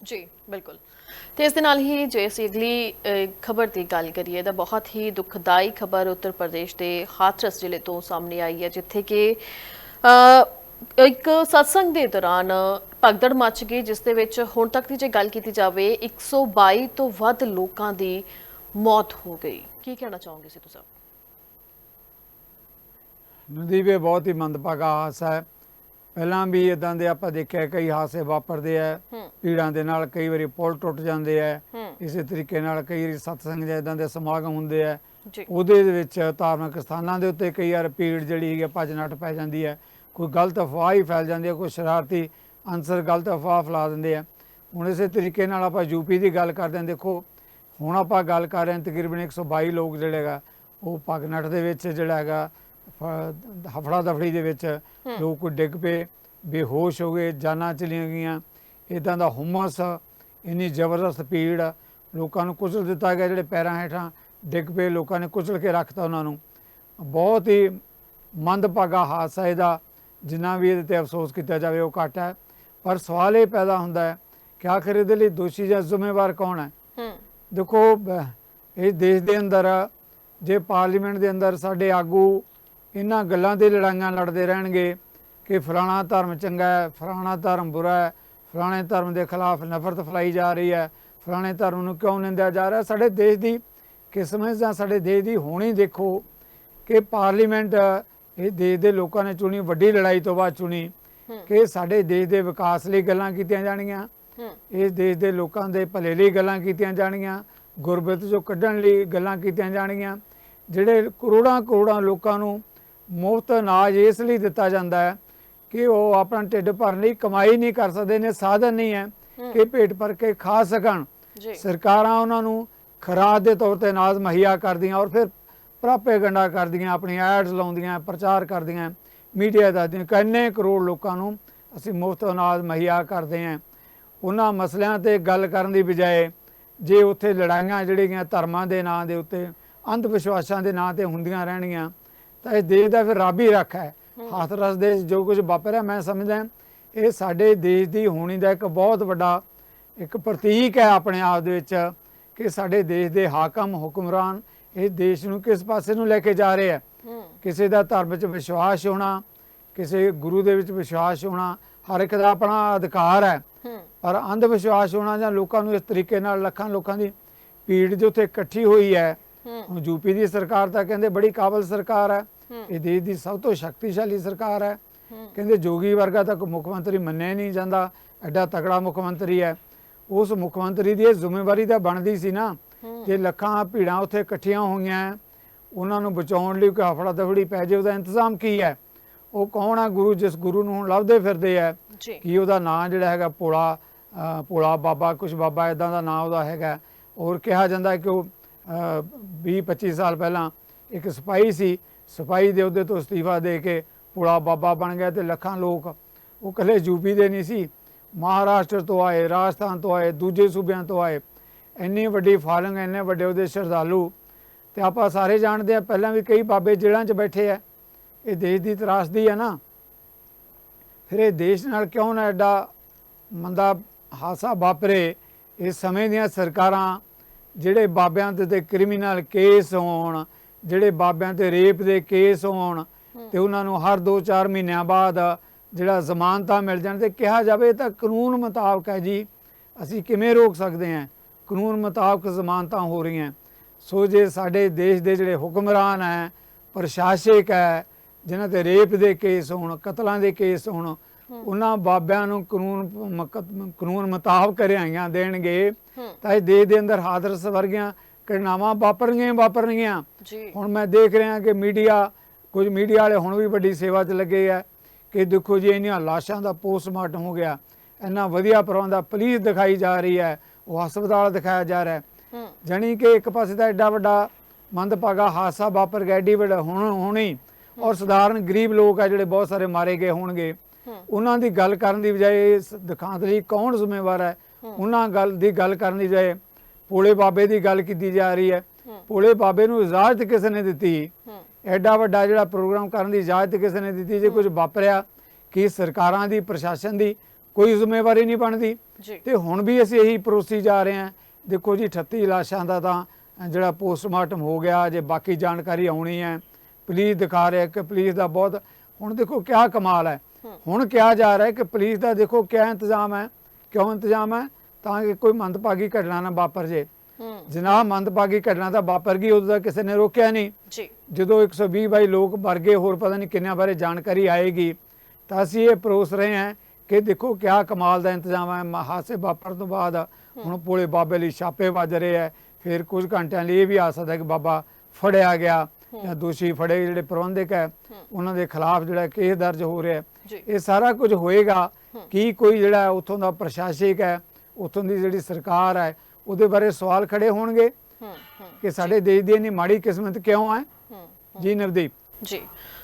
ਜੀ, ਬਿਲਕੁਲ। ਤੇ ਇਸ ਦੇ ਨਾਲ ਹੀ ਜੇ ਅਸੀਂ ਅਗਲੀ ਖਬਰ ਦੀ ਗੱਲ ਕਰੀਏ ਤਾਂ ਬਹੁਤ ਹੀ ਦੁਖਦਾਈ ਖਬਰ ਉੱਤਰ ਪ੍ਰਦੇਸ਼ ਦੇ ਹਾਥਰਸ ਜ਼ਿਲ੍ਹੇ ਤੋਂ ਸਾਹਮਣੇ ਆਈ ਹੈ, ਜਿੱਥੇ ਕਿ ਇੱਕ ਸਤਸੰਗ ਦੇ ਦੌਰਾਨ ਭਗਦੜ ਮੱਚ ਗਈ, ਜਿਸ ਦੇ ਵਿੱਚ ਹੁਣ ਤੱਕ ਦੀ ਜੇ ਗੱਲ ਕੀਤੀ ਜਾਵੇ 122 ਤੋਂ ਵੱਧ ਲੋਕਾਂ ਦੀ ਮੌਤ ਹੋ ਗਈ। ਕੀ ਕਹਿਣਾ ਚਾਹੋਗੇ ਸੀ ਤੁਸੀਂ ਨਦੀਪ ਬਹੁਤ ਹੀ ਮੰਦਭਾਗਾ ਹਾਦਸਾ ਹੈ। ਪਹਿਲਾਂ ਵੀ ਇਦਾਂ ਦੇ ਆਪਾਂ ਦੇਖਿਆ ਕਈ ਹਾਦਸੇ ਵਾਪਰਦੇ ਆ ਭੀੜਾਂ ਦੇ ਨਾਲ ਕਈ ਵਾਰੀ ਪੁਲ ਟੁੱਟ ਜਾਂਦੇ ਆ ਇਸੇ ਤਰੀਕੇ ਨਾਲ ਕਈ ਵਾਰੀ ਸਤਸੰਗ ਜਾਂ ਇਦਾਂ ਦੇ ਸਮਾਗਮ ਹੁੰਦੇ ਆ। ਉਹਦੇ ਦੇ ਵਿੱਚ ਧਾਰਮਿਕ ਸਥਾਨਾਂ ਦੇ ਉੱਤੇ ਕਈ ਵਾਰ ਭੀੜ ਜਿਹੜੀ ਹੈਗੀ ਆ, ਭੱਜ ਨੱਠ ਪੈ ਜਾਂਦੀ ਹੈ ਕੋਈ ਗਲਤ ਅਫਵਾਹ ਹੀ ਫੈਲ ਜਾਂਦੀ ਹੈ ਕੋਈ ਸ਼ਰਾਰਤੀ ਅਨਸਰ ਗਲਤ ਅਫਵਾਹ ਫੈਲਾ ਦਿੰਦੇ ਆ। ਹੁਣ ਇਸੇ ਤਰੀਕੇ ਨਾਲ ਆਪਾਂ ਯੂਪੀ ਦੀ ਗੱਲ ਕਰਦੇ ਹਾਂ ਦੇਖੋ ਹੁਣ ਆਪਾਂ ਗੱਲ ਕਰ ਰਹੇ ਹਾਂ ਤਕਰੀਬਨ 122 ਲੋਕ ਜਿਹੜੇ ਹੈਗਾ ਉਹ ਭੱਗ ਨੱਠ ਦੇ ਵਿੱਚ ਜਿਹੜਾ ਹੈਗਾ ਹਫੜਾ ਦਫੜੀ ਦੇ ਵਿੱਚ ਲੋਕ ਕੋਈ ਡਿੱਗ ਪਏ ਬੇਹੋਸ਼ ਹੋ ਗਏ ਜਾਨਾਂ ਚਲੀਆਂ ਗਈਆਂ। ਇਦਾਂ ਦਾ ਹੁਮਸ ਇੰਨੀ ਜ਼ਬਰਦਸਤ ਭੀੜ ਲੋਕਾਂ ਨੂੰ ਕੁਚਲ ਦਿੱਤਾ ਗਿਆ ਜਿਹੜੇ ਪੈਰਾਂ ਹੇਠਾਂ ਡਿੱਗ ਪਏ ਲੋਕਾਂ ਨੇ ਕੁਚਲ ਕੇ ਰੱਖਤਾ ਉਹਨਾਂ ਨੂੰ। ਬਹੁਤ ਹੀ ਮੰਦਭਾਗਾ ਹਾਦਸਾ ਇਹਦਾ ਜਿੰਨਾ ਵੀ ਇਹਦੇ ਤੇ ਅਫਸੋਸ ਕੀਤਾ ਜਾਵੇ ਉਹ ਘੱਟ ਹੈ। ਪਰ ਸਵਾਲ ਇਹ ਪੈਦਾ ਹੁੰਦਾ ਹੈ ਕਿ ਆਖਿਰ ਇਹਦੇ ਲਈ ਦੋਸ਼ੀ ਜਾਂ ਜ਼ਿੰਮੇਵਾਰ ਕੌਣ ਹੈ। ਦੇਖੋ ਇਹ ਦੇਸ਼ ਦੇ ਅੰਦਰ ਜੇ ਪਾਰਲੀਮੈਂਟ ਦੇ ਅੰਦਰ ਸਾਡੇ ਆਗੂ ਇਹਨਾਂ ਗੱਲਾਂ ਦੇ ਲੜਾਈਆਂ ਲੜਦੇ ਰਹਿਣਗੇ ਕਿ ਫਲਾਣਾ ਧਰਮ ਚੰਗਾ ਹੈ ਫਲਾਣਾ ਧਰਮ ਬੁਰਾ ਹੈ ਫਲਾਣੇ ਧਰਮ ਦੇ ਖਿਲਾਫ ਨਫ਼ਰਤ ਫੈਲਾਈ ਜਾ ਰਹੀ ਹੈ ਫਲਾਣੇ ਧਰਮ ਨੂੰ ਕਿਉਂ ਨਿੰਦਿਆ ਜਾ ਰਿਹਾ? ਸਾਡੇ ਦੇਸ਼ ਦੀ ਕਿਸਮਤ ਜਾਂ ਸਾਡੇ ਦੇਸ਼ ਦੀ ਹੋਣੀ ਦੇਖੋ ਕਿ ਪਾਰਲੀਮੈਂਟ ਇਹ ਦੇਸ਼ ਦੇ ਲੋਕਾਂ ਨੇ ਚੁਣੀ ਵੱਡੀ ਲੜਾਈ ਤੋਂ ਬਾਅਦ ਚੁਣੀ ਕਿ ਸਾਡੇ ਦੇਸ਼ ਦੇ ਵਿਕਾਸ ਲਈ ਗੱਲਾਂ ਕੀਤੀਆਂ ਜਾਣਗੀਆਂ। ਹੂੰ। ਇਸ ਦੇਸ਼ ਦੇ ਲੋਕਾਂ ਦੇ ਭਲੇ ਲਈ ਗੱਲਾਂ ਕੀਤੀਆਂ ਜਾਣਗੀਆਂ ਗੁਰਬਤ ਚੋਂ ਕੱਢਣ ਲਈ ਗੱਲਾਂ ਕੀਤੀਆਂ ਜਾਣਗੀਆਂ ਜਿਹੜੇ ਕਰੋੜਾਂ ਕਰੋੜਾਂ ਲੋਕਾਂ ਨੂੰ ਮੁਫਤ ਅਨਾਜ ਇਸ ਲਈ ਦਿੱਤਾ ਜਾਂਦਾ ਹੈ ਕਿ ਉਹ ਆਪਣਾ ਢਿੱਡ ਭਰਨ ਲਈ ਕਮਾਈ ਨਹੀਂ ਕਰ ਸਕਦੇ ਨੇ ਸਾਧਨ ਨਹੀਂ ਹੈ ਕਿ ਪੇਟ ਭਰ ਕੇ ਖਾ ਸਕਣ। ਜੀ। ਸਰਕਾਰਾਂ ਉਹਨਾਂ ਨੂੰ ਖਰਾਦ ਦੇ ਤੌਰ ਤੇ ਅਨਾਜ ਮੁਹੱਈਆ ਕਰਦੀਆਂ ਔਰ ਫਿਰ ਪ੍ਰਾਪੇਗੰਡਾ ਕਰਦੀਆਂ ਆਪਣੀ ਐਡਸ ਲਾਉਂਦੀਆਂ ਪ੍ਰਚਾਰ ਕਰਦੀਆਂ। ਮੀਡੀਆ ਦੱਸਦੀਆਂ ਕਿੰਨੇ ਕਰੋੜ ਲੋਕਾਂ ਨੂੰ ਅਸੀਂ ਮੁਫਤ ਅਨਾਜ ਮੁਹੱਈਆ ਕਰਦੇ ਹਾਂ। ਉਹਨਾਂ ਮਸਲਿਆਂ ਤੇ ਗੱਲ ਕਰਨ ਦੀ ਬਜਾਏ ਜੇ ਉੱਥੇ ਲੜਾਈਆਂ ਜਿਹੜੀਆਂ ਧਰਮਾਂ ਦੇ ਨਾਂ ਦੇ ਉੱਤੇ ਅੰਧ ਵਿਸ਼ਵਾਸਾਂ ਦੇ ਨਾਂ ਤੇ ਹੁੰਦੀਆਂ ਰਹਿਣਗੀਆਂ ਤਾਂ ਇਹ ਦੇਸ਼ ਦਾ ਫਿਰ ਰੱਬ ਹੀ ਰੱਖਾ ਹੈ। ਹੱਥ ਰਸ ਦੇ ਜੋ ਕੁਝ ਵਾਪਰਿਆ ਮੈਂ ਸਮਝਦਾ ਇਹ ਸਾਡੇ ਦੇਸ਼ ਦੀ ਹੋਣੀ ਦਾ ਇੱਕ ਬਹੁਤ ਵੱਡਾ ਇੱਕ ਪ੍ਰਤੀਕ ਹੈ ਆਪਣੇ ਆਪ ਦੇ ਵਿੱਚ ਕਿ ਸਾਡੇ ਦੇਸ਼ ਦੇ ਹਾਕਮ ਹੁਕਮਰਾਨ ਇਹ ਦੇਸ਼ ਨੂੰ ਕਿਸ ਪਾਸੇ ਨੂੰ ਲੈ ਕੇ ਜਾ ਰਹੇ ਆ। ਕਿਸੇ ਦਾ ਧਰਮ ਵਿੱਚ ਵਿਸ਼ਵਾਸ ਹੋਣਾ ਕਿਸੇ ਗੁਰੂ ਦੇ ਵਿੱਚ ਵਿਸ਼ਵਾਸ ਹੋਣਾ ਹਰ ਇੱਕ ਦਾ ਆਪਣਾ ਅਧਿਕਾਰ ਹੈ। ਪਰ ਅੰਧ ਵਿਸ਼ਵਾਸ ਹੋਣਾ ਜਾਂ ਲੋਕਾਂ ਨੂੰ ਇਸ ਤਰੀਕੇ ਨਾਲ ਲੱਖਾਂ ਲੋਕਾਂ ਦੀ ਭੀੜ ਜੋ ਉੱਥੇ ਇਕੱਠੀ ਹੋਈ ਹੈ। ਹੁਣ ਯੂਪੀ ਦੀ ਸਰਕਾਰ ਤਾਂ ਕਹਿੰਦੇ ਬੜੀ ਕਾਬਲ ਸਰਕਾਰ ਹੂੰ। ਇਹ ਦੇਸ਼ ਦੀ ਸਭ ਤੋਂ ਸ਼ਕਤੀਸ਼ਾਲੀ ਸਰਕਾਰ ਹੈ। ਕਹਿੰਦੇ ਜੋਗੀ ਵਰਗਾ ਤਾਂ ਮੁੱਖ ਮੰਤਰੀ ਮੰਨਿਆ ਹੀ ਨਹੀਂ ਜਾਂਦਾ। ਐਡਾ ਤਕੜਾ ਮੁੱਖ ਮੰਤਰੀ ਹੈ। ਉਸ ਮੁੱਖ ਮੰਤਰੀ ਦੀ ਇਹ ਜ਼ਿੰਮੇਵਾਰੀ ਤਾਂ ਬਣਦੀ ਸੀ ਨਾ ਜੇ ਲੱਖਾਂ ਭੀੜਾਂ ਉੱਥੇ ਇਕੱਠੀਆਂ ਹੋਈਆਂ ਉਹਨਾਂ ਨੂੰ ਬਚਾਉਣ ਲਈ ਕੋਈ ਹਫੜਾ ਦਫੜੀ ਪੈ ਜੇ ਉਹਦਾ ਇੰਤਜ਼ਾਮ ਕੀ ਹੈ? ਉਹ ਕੌਣ ਹੈ ਗੁਰੂ ਜਿਸ ਗੁਰੂ ਨੂੰ ਹੁਣ ਲੱਭਦੇ ਫਿਰਦੇ ਜੀ। ਕੀ ਉਹਦਾ ਨਾਂ ਜਿਹੜਾ ਹੈਗਾ ਅ, ਭੋਲਾ ਬਾਬਾ ਕੁਛ ਬਾਬਾ ਇਦਾਂ ਦਾ ਨਾਂ ਉਹਦਾ ਹੈਗਾ ਔਰ ਕਿਹਾ ਜਾਂਦਾ ਕਿ ਉਹ 20 25 ਸਾਲ ਪਹਿਲਾਂ ਇੱਕ ਸਿਪਾਹੀ ਸੀ। ਸਫ਼ਾਈ ਦੇ ਉਹਦੇ ਤੋਂ ਅਸਤੀਫਾ ਦੇ ਕੇ ਪੁਲਾ ਬਾਬਾ ਬਣ ਗਿਆ ਤੇ ਲੱਖਾਂ ਲੋਕ ਉਹ ਇਕੱਲੇ ਯੂਪੀ ਦੇ ਨਹੀਂ ਸੀ, ਮਹਾਰਾਸ਼ਟਰ ਤੋਂ ਆਏ, ਰਾਜਸਥਾਨ ਤੋਂ ਆਏ, ਦੂਜੇ ਸੂਬਿਆਂ ਤੋਂ ਆਏ। ਇੰਨੀ ਵੱਡੀ ਫਾਲੰਗ, ਇੰਨੇ ਵੱਡੇ ਉਹਦੇ ਸ਼ਰਧਾਲੂ ਤੇ ਆਪਾਂ ਸਾਰੇ ਜਾਣਦੇ ਆ, ਪਹਿਲਾਂ ਵੀ ਕਈ ਬਾਬੇ ਜੇਲ੍ਹਾਂ 'ਚ ਬੈਠੇ ਆ। ਇਹ ਦੇਸ਼ ਦੀ ਤਰਾਸਦੀ ਹੈ ਨਾ। ਫਿਰ ਇਹ ਦੇਸ਼ ਨਾਲ ਕਿਉਂ ਨਾ ਐਡਾ ਮੰਦਾ ਹਾਸਾ ਵਾਪਰੇ? ਇਸ ਸਮੇਂ ਦੀਆਂ ਸਰਕਾਰਾਂ ਜਿਹੜੇ ਬਾਬਿਆਂ ਦੇ ਤੇ ਕ੍ਰਿਮੀਨਲ ਕੇਸ ਹੋਣ ਜਿਹੜੇ ਬਾਬਿਆਂ ਤੇ ਰੇਪ ਦੇ ਕੇਸ ਹੋਣ ਤੇ ਉਹਨਾਂ ਨੂੰ ਹਰ 2-4 ਮਹੀਨਿਆਂ ਬਾਅਦ ਜਿਹੜਾ ਜ਼ਮਾਨਤਾਂ ਮਿਲ ਜਾਣ ਤੇ ਕਿਹਾ ਜਾਵੇ ਤਾਂ ਕਾਨੂੰਨ ਮੁਤਾਬਕ ਹੈ ਜੀ ਅਸੀਂ ਕਿਵੇਂ ਰੋਕ ਸਕਦੇ ਹਾਂ? ਕਾਨੂੰਨ ਮੁਤਾਬਕ ਜ਼ਮਾਨਤਾਂ ਹੋ ਰਹੀਆਂ। ਸੋ ਜੇ ਸਾਡੇ ਦੇਸ਼ ਦੇ ਜਿਹੜੇ ਹੁਕਮਰਾਨ ਹੈ ਪ੍ਰਸ਼ਾਸਕ ਹੈ ਜਿਨ੍ਹਾਂ ਤੇ ਰੇਪ ਦੇ ਕੇਸ ਹੋਣ ਕਤਲਾਂ ਦੇ ਕੇਸ ਹੋਣ ਉਹਨਾਂ ਬਾਬਿਆਂ ਨੂੰ ਕਾਨੂੰਨ ਮੁਕਤ- ਕਾਨੂੰਨ ਮੁਤਾਬਕ ਰਿਹਾਈਆਂ ਦੇਣਗੇ ਤਾਂ ਇਹ ਦੇਸ਼ ਦੇ ਅੰਦਰ ਹਾਦਰਸ ਵਰਗੀਆਂ ਘਟਨਾਵਾਂ ਵਾਪਰਨਗੀਆਂ ਹੀ ਵਾਪਰਨਗੀਆਂ ਜੀ। ਹੁਣ ਮੈਂ ਦੇਖ ਰਿਹਾ ਕਿ ਮੀਡੀਆ ਕੁਝ ਮੀਡੀਆ ਵਾਲੇ ਹੁਣ ਵੀ ਵੱਡੀ ਸੇਵਾ 'ਚ ਲੱਗੇ ਆ ਕਿ ਦੇਖੋ ਜੀ ਇੰਨੀਆਂ ਲਾਸ਼ਾਂ ਦਾ ਪੋਸਟਮਾਰਟਮ ਹੋ ਗਿਆ। ਇੰਨਾ ਵਧੀਆ ਪ੍ਰਬੰਧ ਆ ਪੁਲਿਸ ਦਿਖਾਈ ਜਾ ਰਹੀ ਹੈ ਉਹ ਹਸਪਤਾਲ ਦਿਖਾਇਆ ਜਾ ਰਿਹਾ। ਹੈ। ਜਾਣੀ ਕਿ ਇੱਕ ਪਾਸੇ ਤਾਂ ਐਡਾ ਵੱਡਾ ਮੰਦਭਾਗਾ ਹਾਦਸਾ ਵਾਪਰ ਗਿਆ ਐਡੀ ਵੱਡਾ ਹੁਣ ਹੋਣੀ। ਔਰ ਸਧਾਰਨ ਗਰੀਬ ਲੋਕ ਆ ਜਿਹੜੇ ਬਹੁਤ ਸਾਰੇ ਮਾਰੇ ਗਏ ਹੋਣਗੇ। ਉਹਨਾਂ ਦੀ ਗੱਲ ਕਰਨ ਦੀ ਬਜਾਏ ਦਿਖਾਂਤ ਲਈ ਕੌਣ ਜ਼ਿੰਮੇਵਾਰ ਹੈ। ਉਹਨਾਂ ਗੱਲ ਦੀ ਗੱਲ ਕਰਨ ਦੀ ਬਜਾਏ ਭੋਲੇ ਬਾਬੇ ਦੀ ਗੱਲ ਕੀਤੀ ਜਾ ਰਹੀ ਹੈ। ਭੋਲੇ ਬਾਬੇ ਨੂੰ ਇਜਾਜ਼ਤ ਕਿਸੇ ਨੇ ਦਿੱਤੀ? ਐਡਾ ਵੱਡਾ ਜਿਹੜਾ ਪ੍ਰੋਗਰਾਮ ਕਰਨ ਦੀ ਇਜਾਜ਼ਤ ਕਿਸੇ ਨੇ ਦਿੱਤੀ ਜੇ ਕੁਝ ਵਾਪਰਿਆ ਕਿ ਸਰਕਾਰਾਂ ਦੀ ਪ੍ਰਸ਼ਾਸਨ ਦੀ ਕੋਈ ਜ਼ਿੰਮੇਵਾਰੀ ਨਹੀਂ ਬਣਦੀ? ਤੇ ਹੁਣ ਵੀ ਅਸੀਂ ਇਹੀ ਪਰੋਸੀ ਜਾ ਰਹੇ ਹਾਂ। ਦੇਖੋ ਜੀ 38 ਲਾਸ਼ਾਂ ਦਾ ਤਾਂ ਜਿਹੜਾ ਪੋਸਟਮਾਰਟਮ ਹੋ ਗਿਆ ਜੇ ਬਾਕੀ ਜਾਣਕਾਰੀ ਆਉਣੀ ਹੈ। ਪੁਲਿਸ ਦਿਖਾ ਰਿਹਾ ਕਿ ਪੁਲਿਸ ਦਾ ਬਹੁਤ ਹੁਣ ਦੇਖੋ ਕਿਆ ਕਮਾਲ ਹੈ। ਹੂੰ। ਹੁਣ ਕਿਹਾ ਜਾ ਰਿਹਾ ਹੈ ਕਿ ਪੁਲਿਸ ਦਾ ਦੇਖੋ ਕਿਆ ਇੰਤਜ਼ਾਮ ਹੈ ਕਿਉਂ ਇੰਤਜ਼ਾਮ ਹੈ? ਤਾਂ ਕਿ ਕੋਈ ਮੰਦਭਾਗੀ ਘਟਨਾ ਨਾ ਵਾਪਰ ਜੇ। ਜਨਾਬ ਮੰਦਭਾਗੀ ਘਟਨਾ ਤਾਂ ਵਾਪਰ ਗਈ ਉਦੋਂ ਤਾਂ ਕਿਸੇ ਨੇ ਰੋਕਿਆ ਨਹੀਂ। ਜੀ। ਜਦੋਂ 120 ਬਾਈ ਲੋਕ ਮਰ ਗਏ ਹੋਰ ਪਤਾ ਨਹੀਂ ਕਿੰਨਿਆਂ ਬਾਰੇ ਜਾਣਕਾਰੀ ਆਏਗੀ। ਤਾਂ ਅਸੀਂ ਇਹ ਪਰੋਸ ਰਹੇ ਹਾਂ ਕਿ ਦੇਖੋ ਕਿਆ ਕਮਾਲ ਦਾ ਇੰਤਜ਼ਾਮ ਹੈ। ਹਾਦਸੇ ਵਾਪਰਨ ਤੋਂ ਬਾਅਦ ਹੁਣ ਭੋਲੇ ਬਾਬੇ ਲਈ ਛਾਪੇ ਵੱਜ ਰਹੇ ਹੈ। ਫਿਰ ਕੁਝ ਘੰਟਿਆਂ ਲਈ ਇਹ ਵੀ ਆ ਸਕਦਾ ਕਿ ਬਾਬਾ ਫੜਿਆ ਗਿਆ ਜਾਂ ਦੋਸ਼ੀ ਫੜੇ ਜਿਹੜੇ ਪ੍ਰਬੰਧਕ ਹੈ। ਉਹਨਾਂ ਦੇ ਖਿਲਾਫ ਜਿਹੜਾ ਕੇਸ ਦਰਜ ਹੋ ਰਿਹਾ ਇਹ ਸਾਰਾ ਕੁਝ ਹੋਏਗਾ ਕੀ ਕੋਈ ਜਿਹੜਾ ਉੱਥੋਂ ਦਾ ਪ੍ਰਸ਼ਾਸਕ ਹੈ ਉੱਥੋਂ ਦੀ ਜਿਹੜੀ ਸਰਕਾਰ ਹੈ ਉਹਦੇ ਬਾਰੇ ਸਵਾਲ ਖੜੇ ਹੋਣਗੇ ਕਿ ਸਾਡੇ ਦੇਸ਼ ਦੀ ਇੰਨੀ ਮਾੜੀ ਕਿਸਮਤ ਕਿਉਂ ਹੈ? ਜੀ ਨਵਦੀਪ। ਜੀ।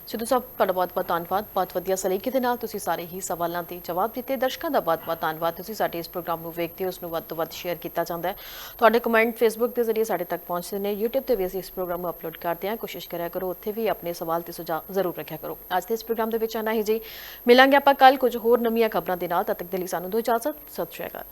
ਸਿੱਧੂ ਸਾਹਿਬ ਤੁਹਾਡਾ ਬਹੁਤ ਬਹੁਤ ਧੰਨਵਾਦ। ਬਹੁਤ ਵਧੀਆ ਸਲੀਕੇ ਦੇ ਨਾਲ ਤੁਸੀਂ ਸਾਰੇ ਹੀ ਸਵਾਲਾਂ ਦੇ ਜਵਾਬ ਦਿੱਤੇ? ਦਰਸ਼ਕਾਂ ਦਾ ਬਹੁਤ ਬਹੁਤ ਧੰਨਵਾਦ। ਤੁਸੀਂ ਸਾਡੇ ਇਸ ਪ੍ਰੋਗਰਾਮ ਨੂੰ ਵੇਖਦੇ ਹੋ ਉਸ ਨੂੰ ਵੱਧ ਤੋਂ ਵੱਧ ਸ਼ੇਅਰ ਕੀਤਾ ਜਾਂਦਾ ਹੈ। ਤੁਹਾਡੇ ਕਮੈਂਟ ਫੇਸਬੁੱਕ ਦੇ ਜ਼ਰੀਏ ਸਾਡੇ ਤੱਕ ਪਹੁੰਚਦੇ ਨੇ। YouTube ਤੇ ਵੀ ਅਸੀਂ ਇਸ ਪ੍ਰੋਗਰਾਮ ਨੂੰ ਅਪਲੋਡ ਕਰਦੇ ਹਾਂ। ਕੋਸ਼ਿਸ਼ ਕਰਿਆ ਕਰੋ ਉੱਥੇ ਵੀ ਆਪਣੇ ਸਵਾਲ ਤੇ ਸੁਝਾਅ ਜ਼ਰੂਰ ਰੱਖਿਆ ਕਰੋ। ਅੱਜ ਦੇ ਇਸ ਪ੍ਰੋਗਰਾਮ ਦੇ ਵਿੱਚ ਆਨਾ ਹੀ ਜੀ। ਮਿਲਾਂਗੇ ਆਪਾਂ ਕੱਲ ਕੁਝ ਹੋਰ ਨਵੀਆਂ ਖਬਰਾਂ ਦੇ ਨਾਲ। ਤਦ ਤੱਕ ਦੇ ਲਈ ਸਾਨੂੰ ਦਿਓ ਇਜਾਜ਼ਤ। ਸਤਿ ਸ਼੍ਰੀ ਅਕਾਲ।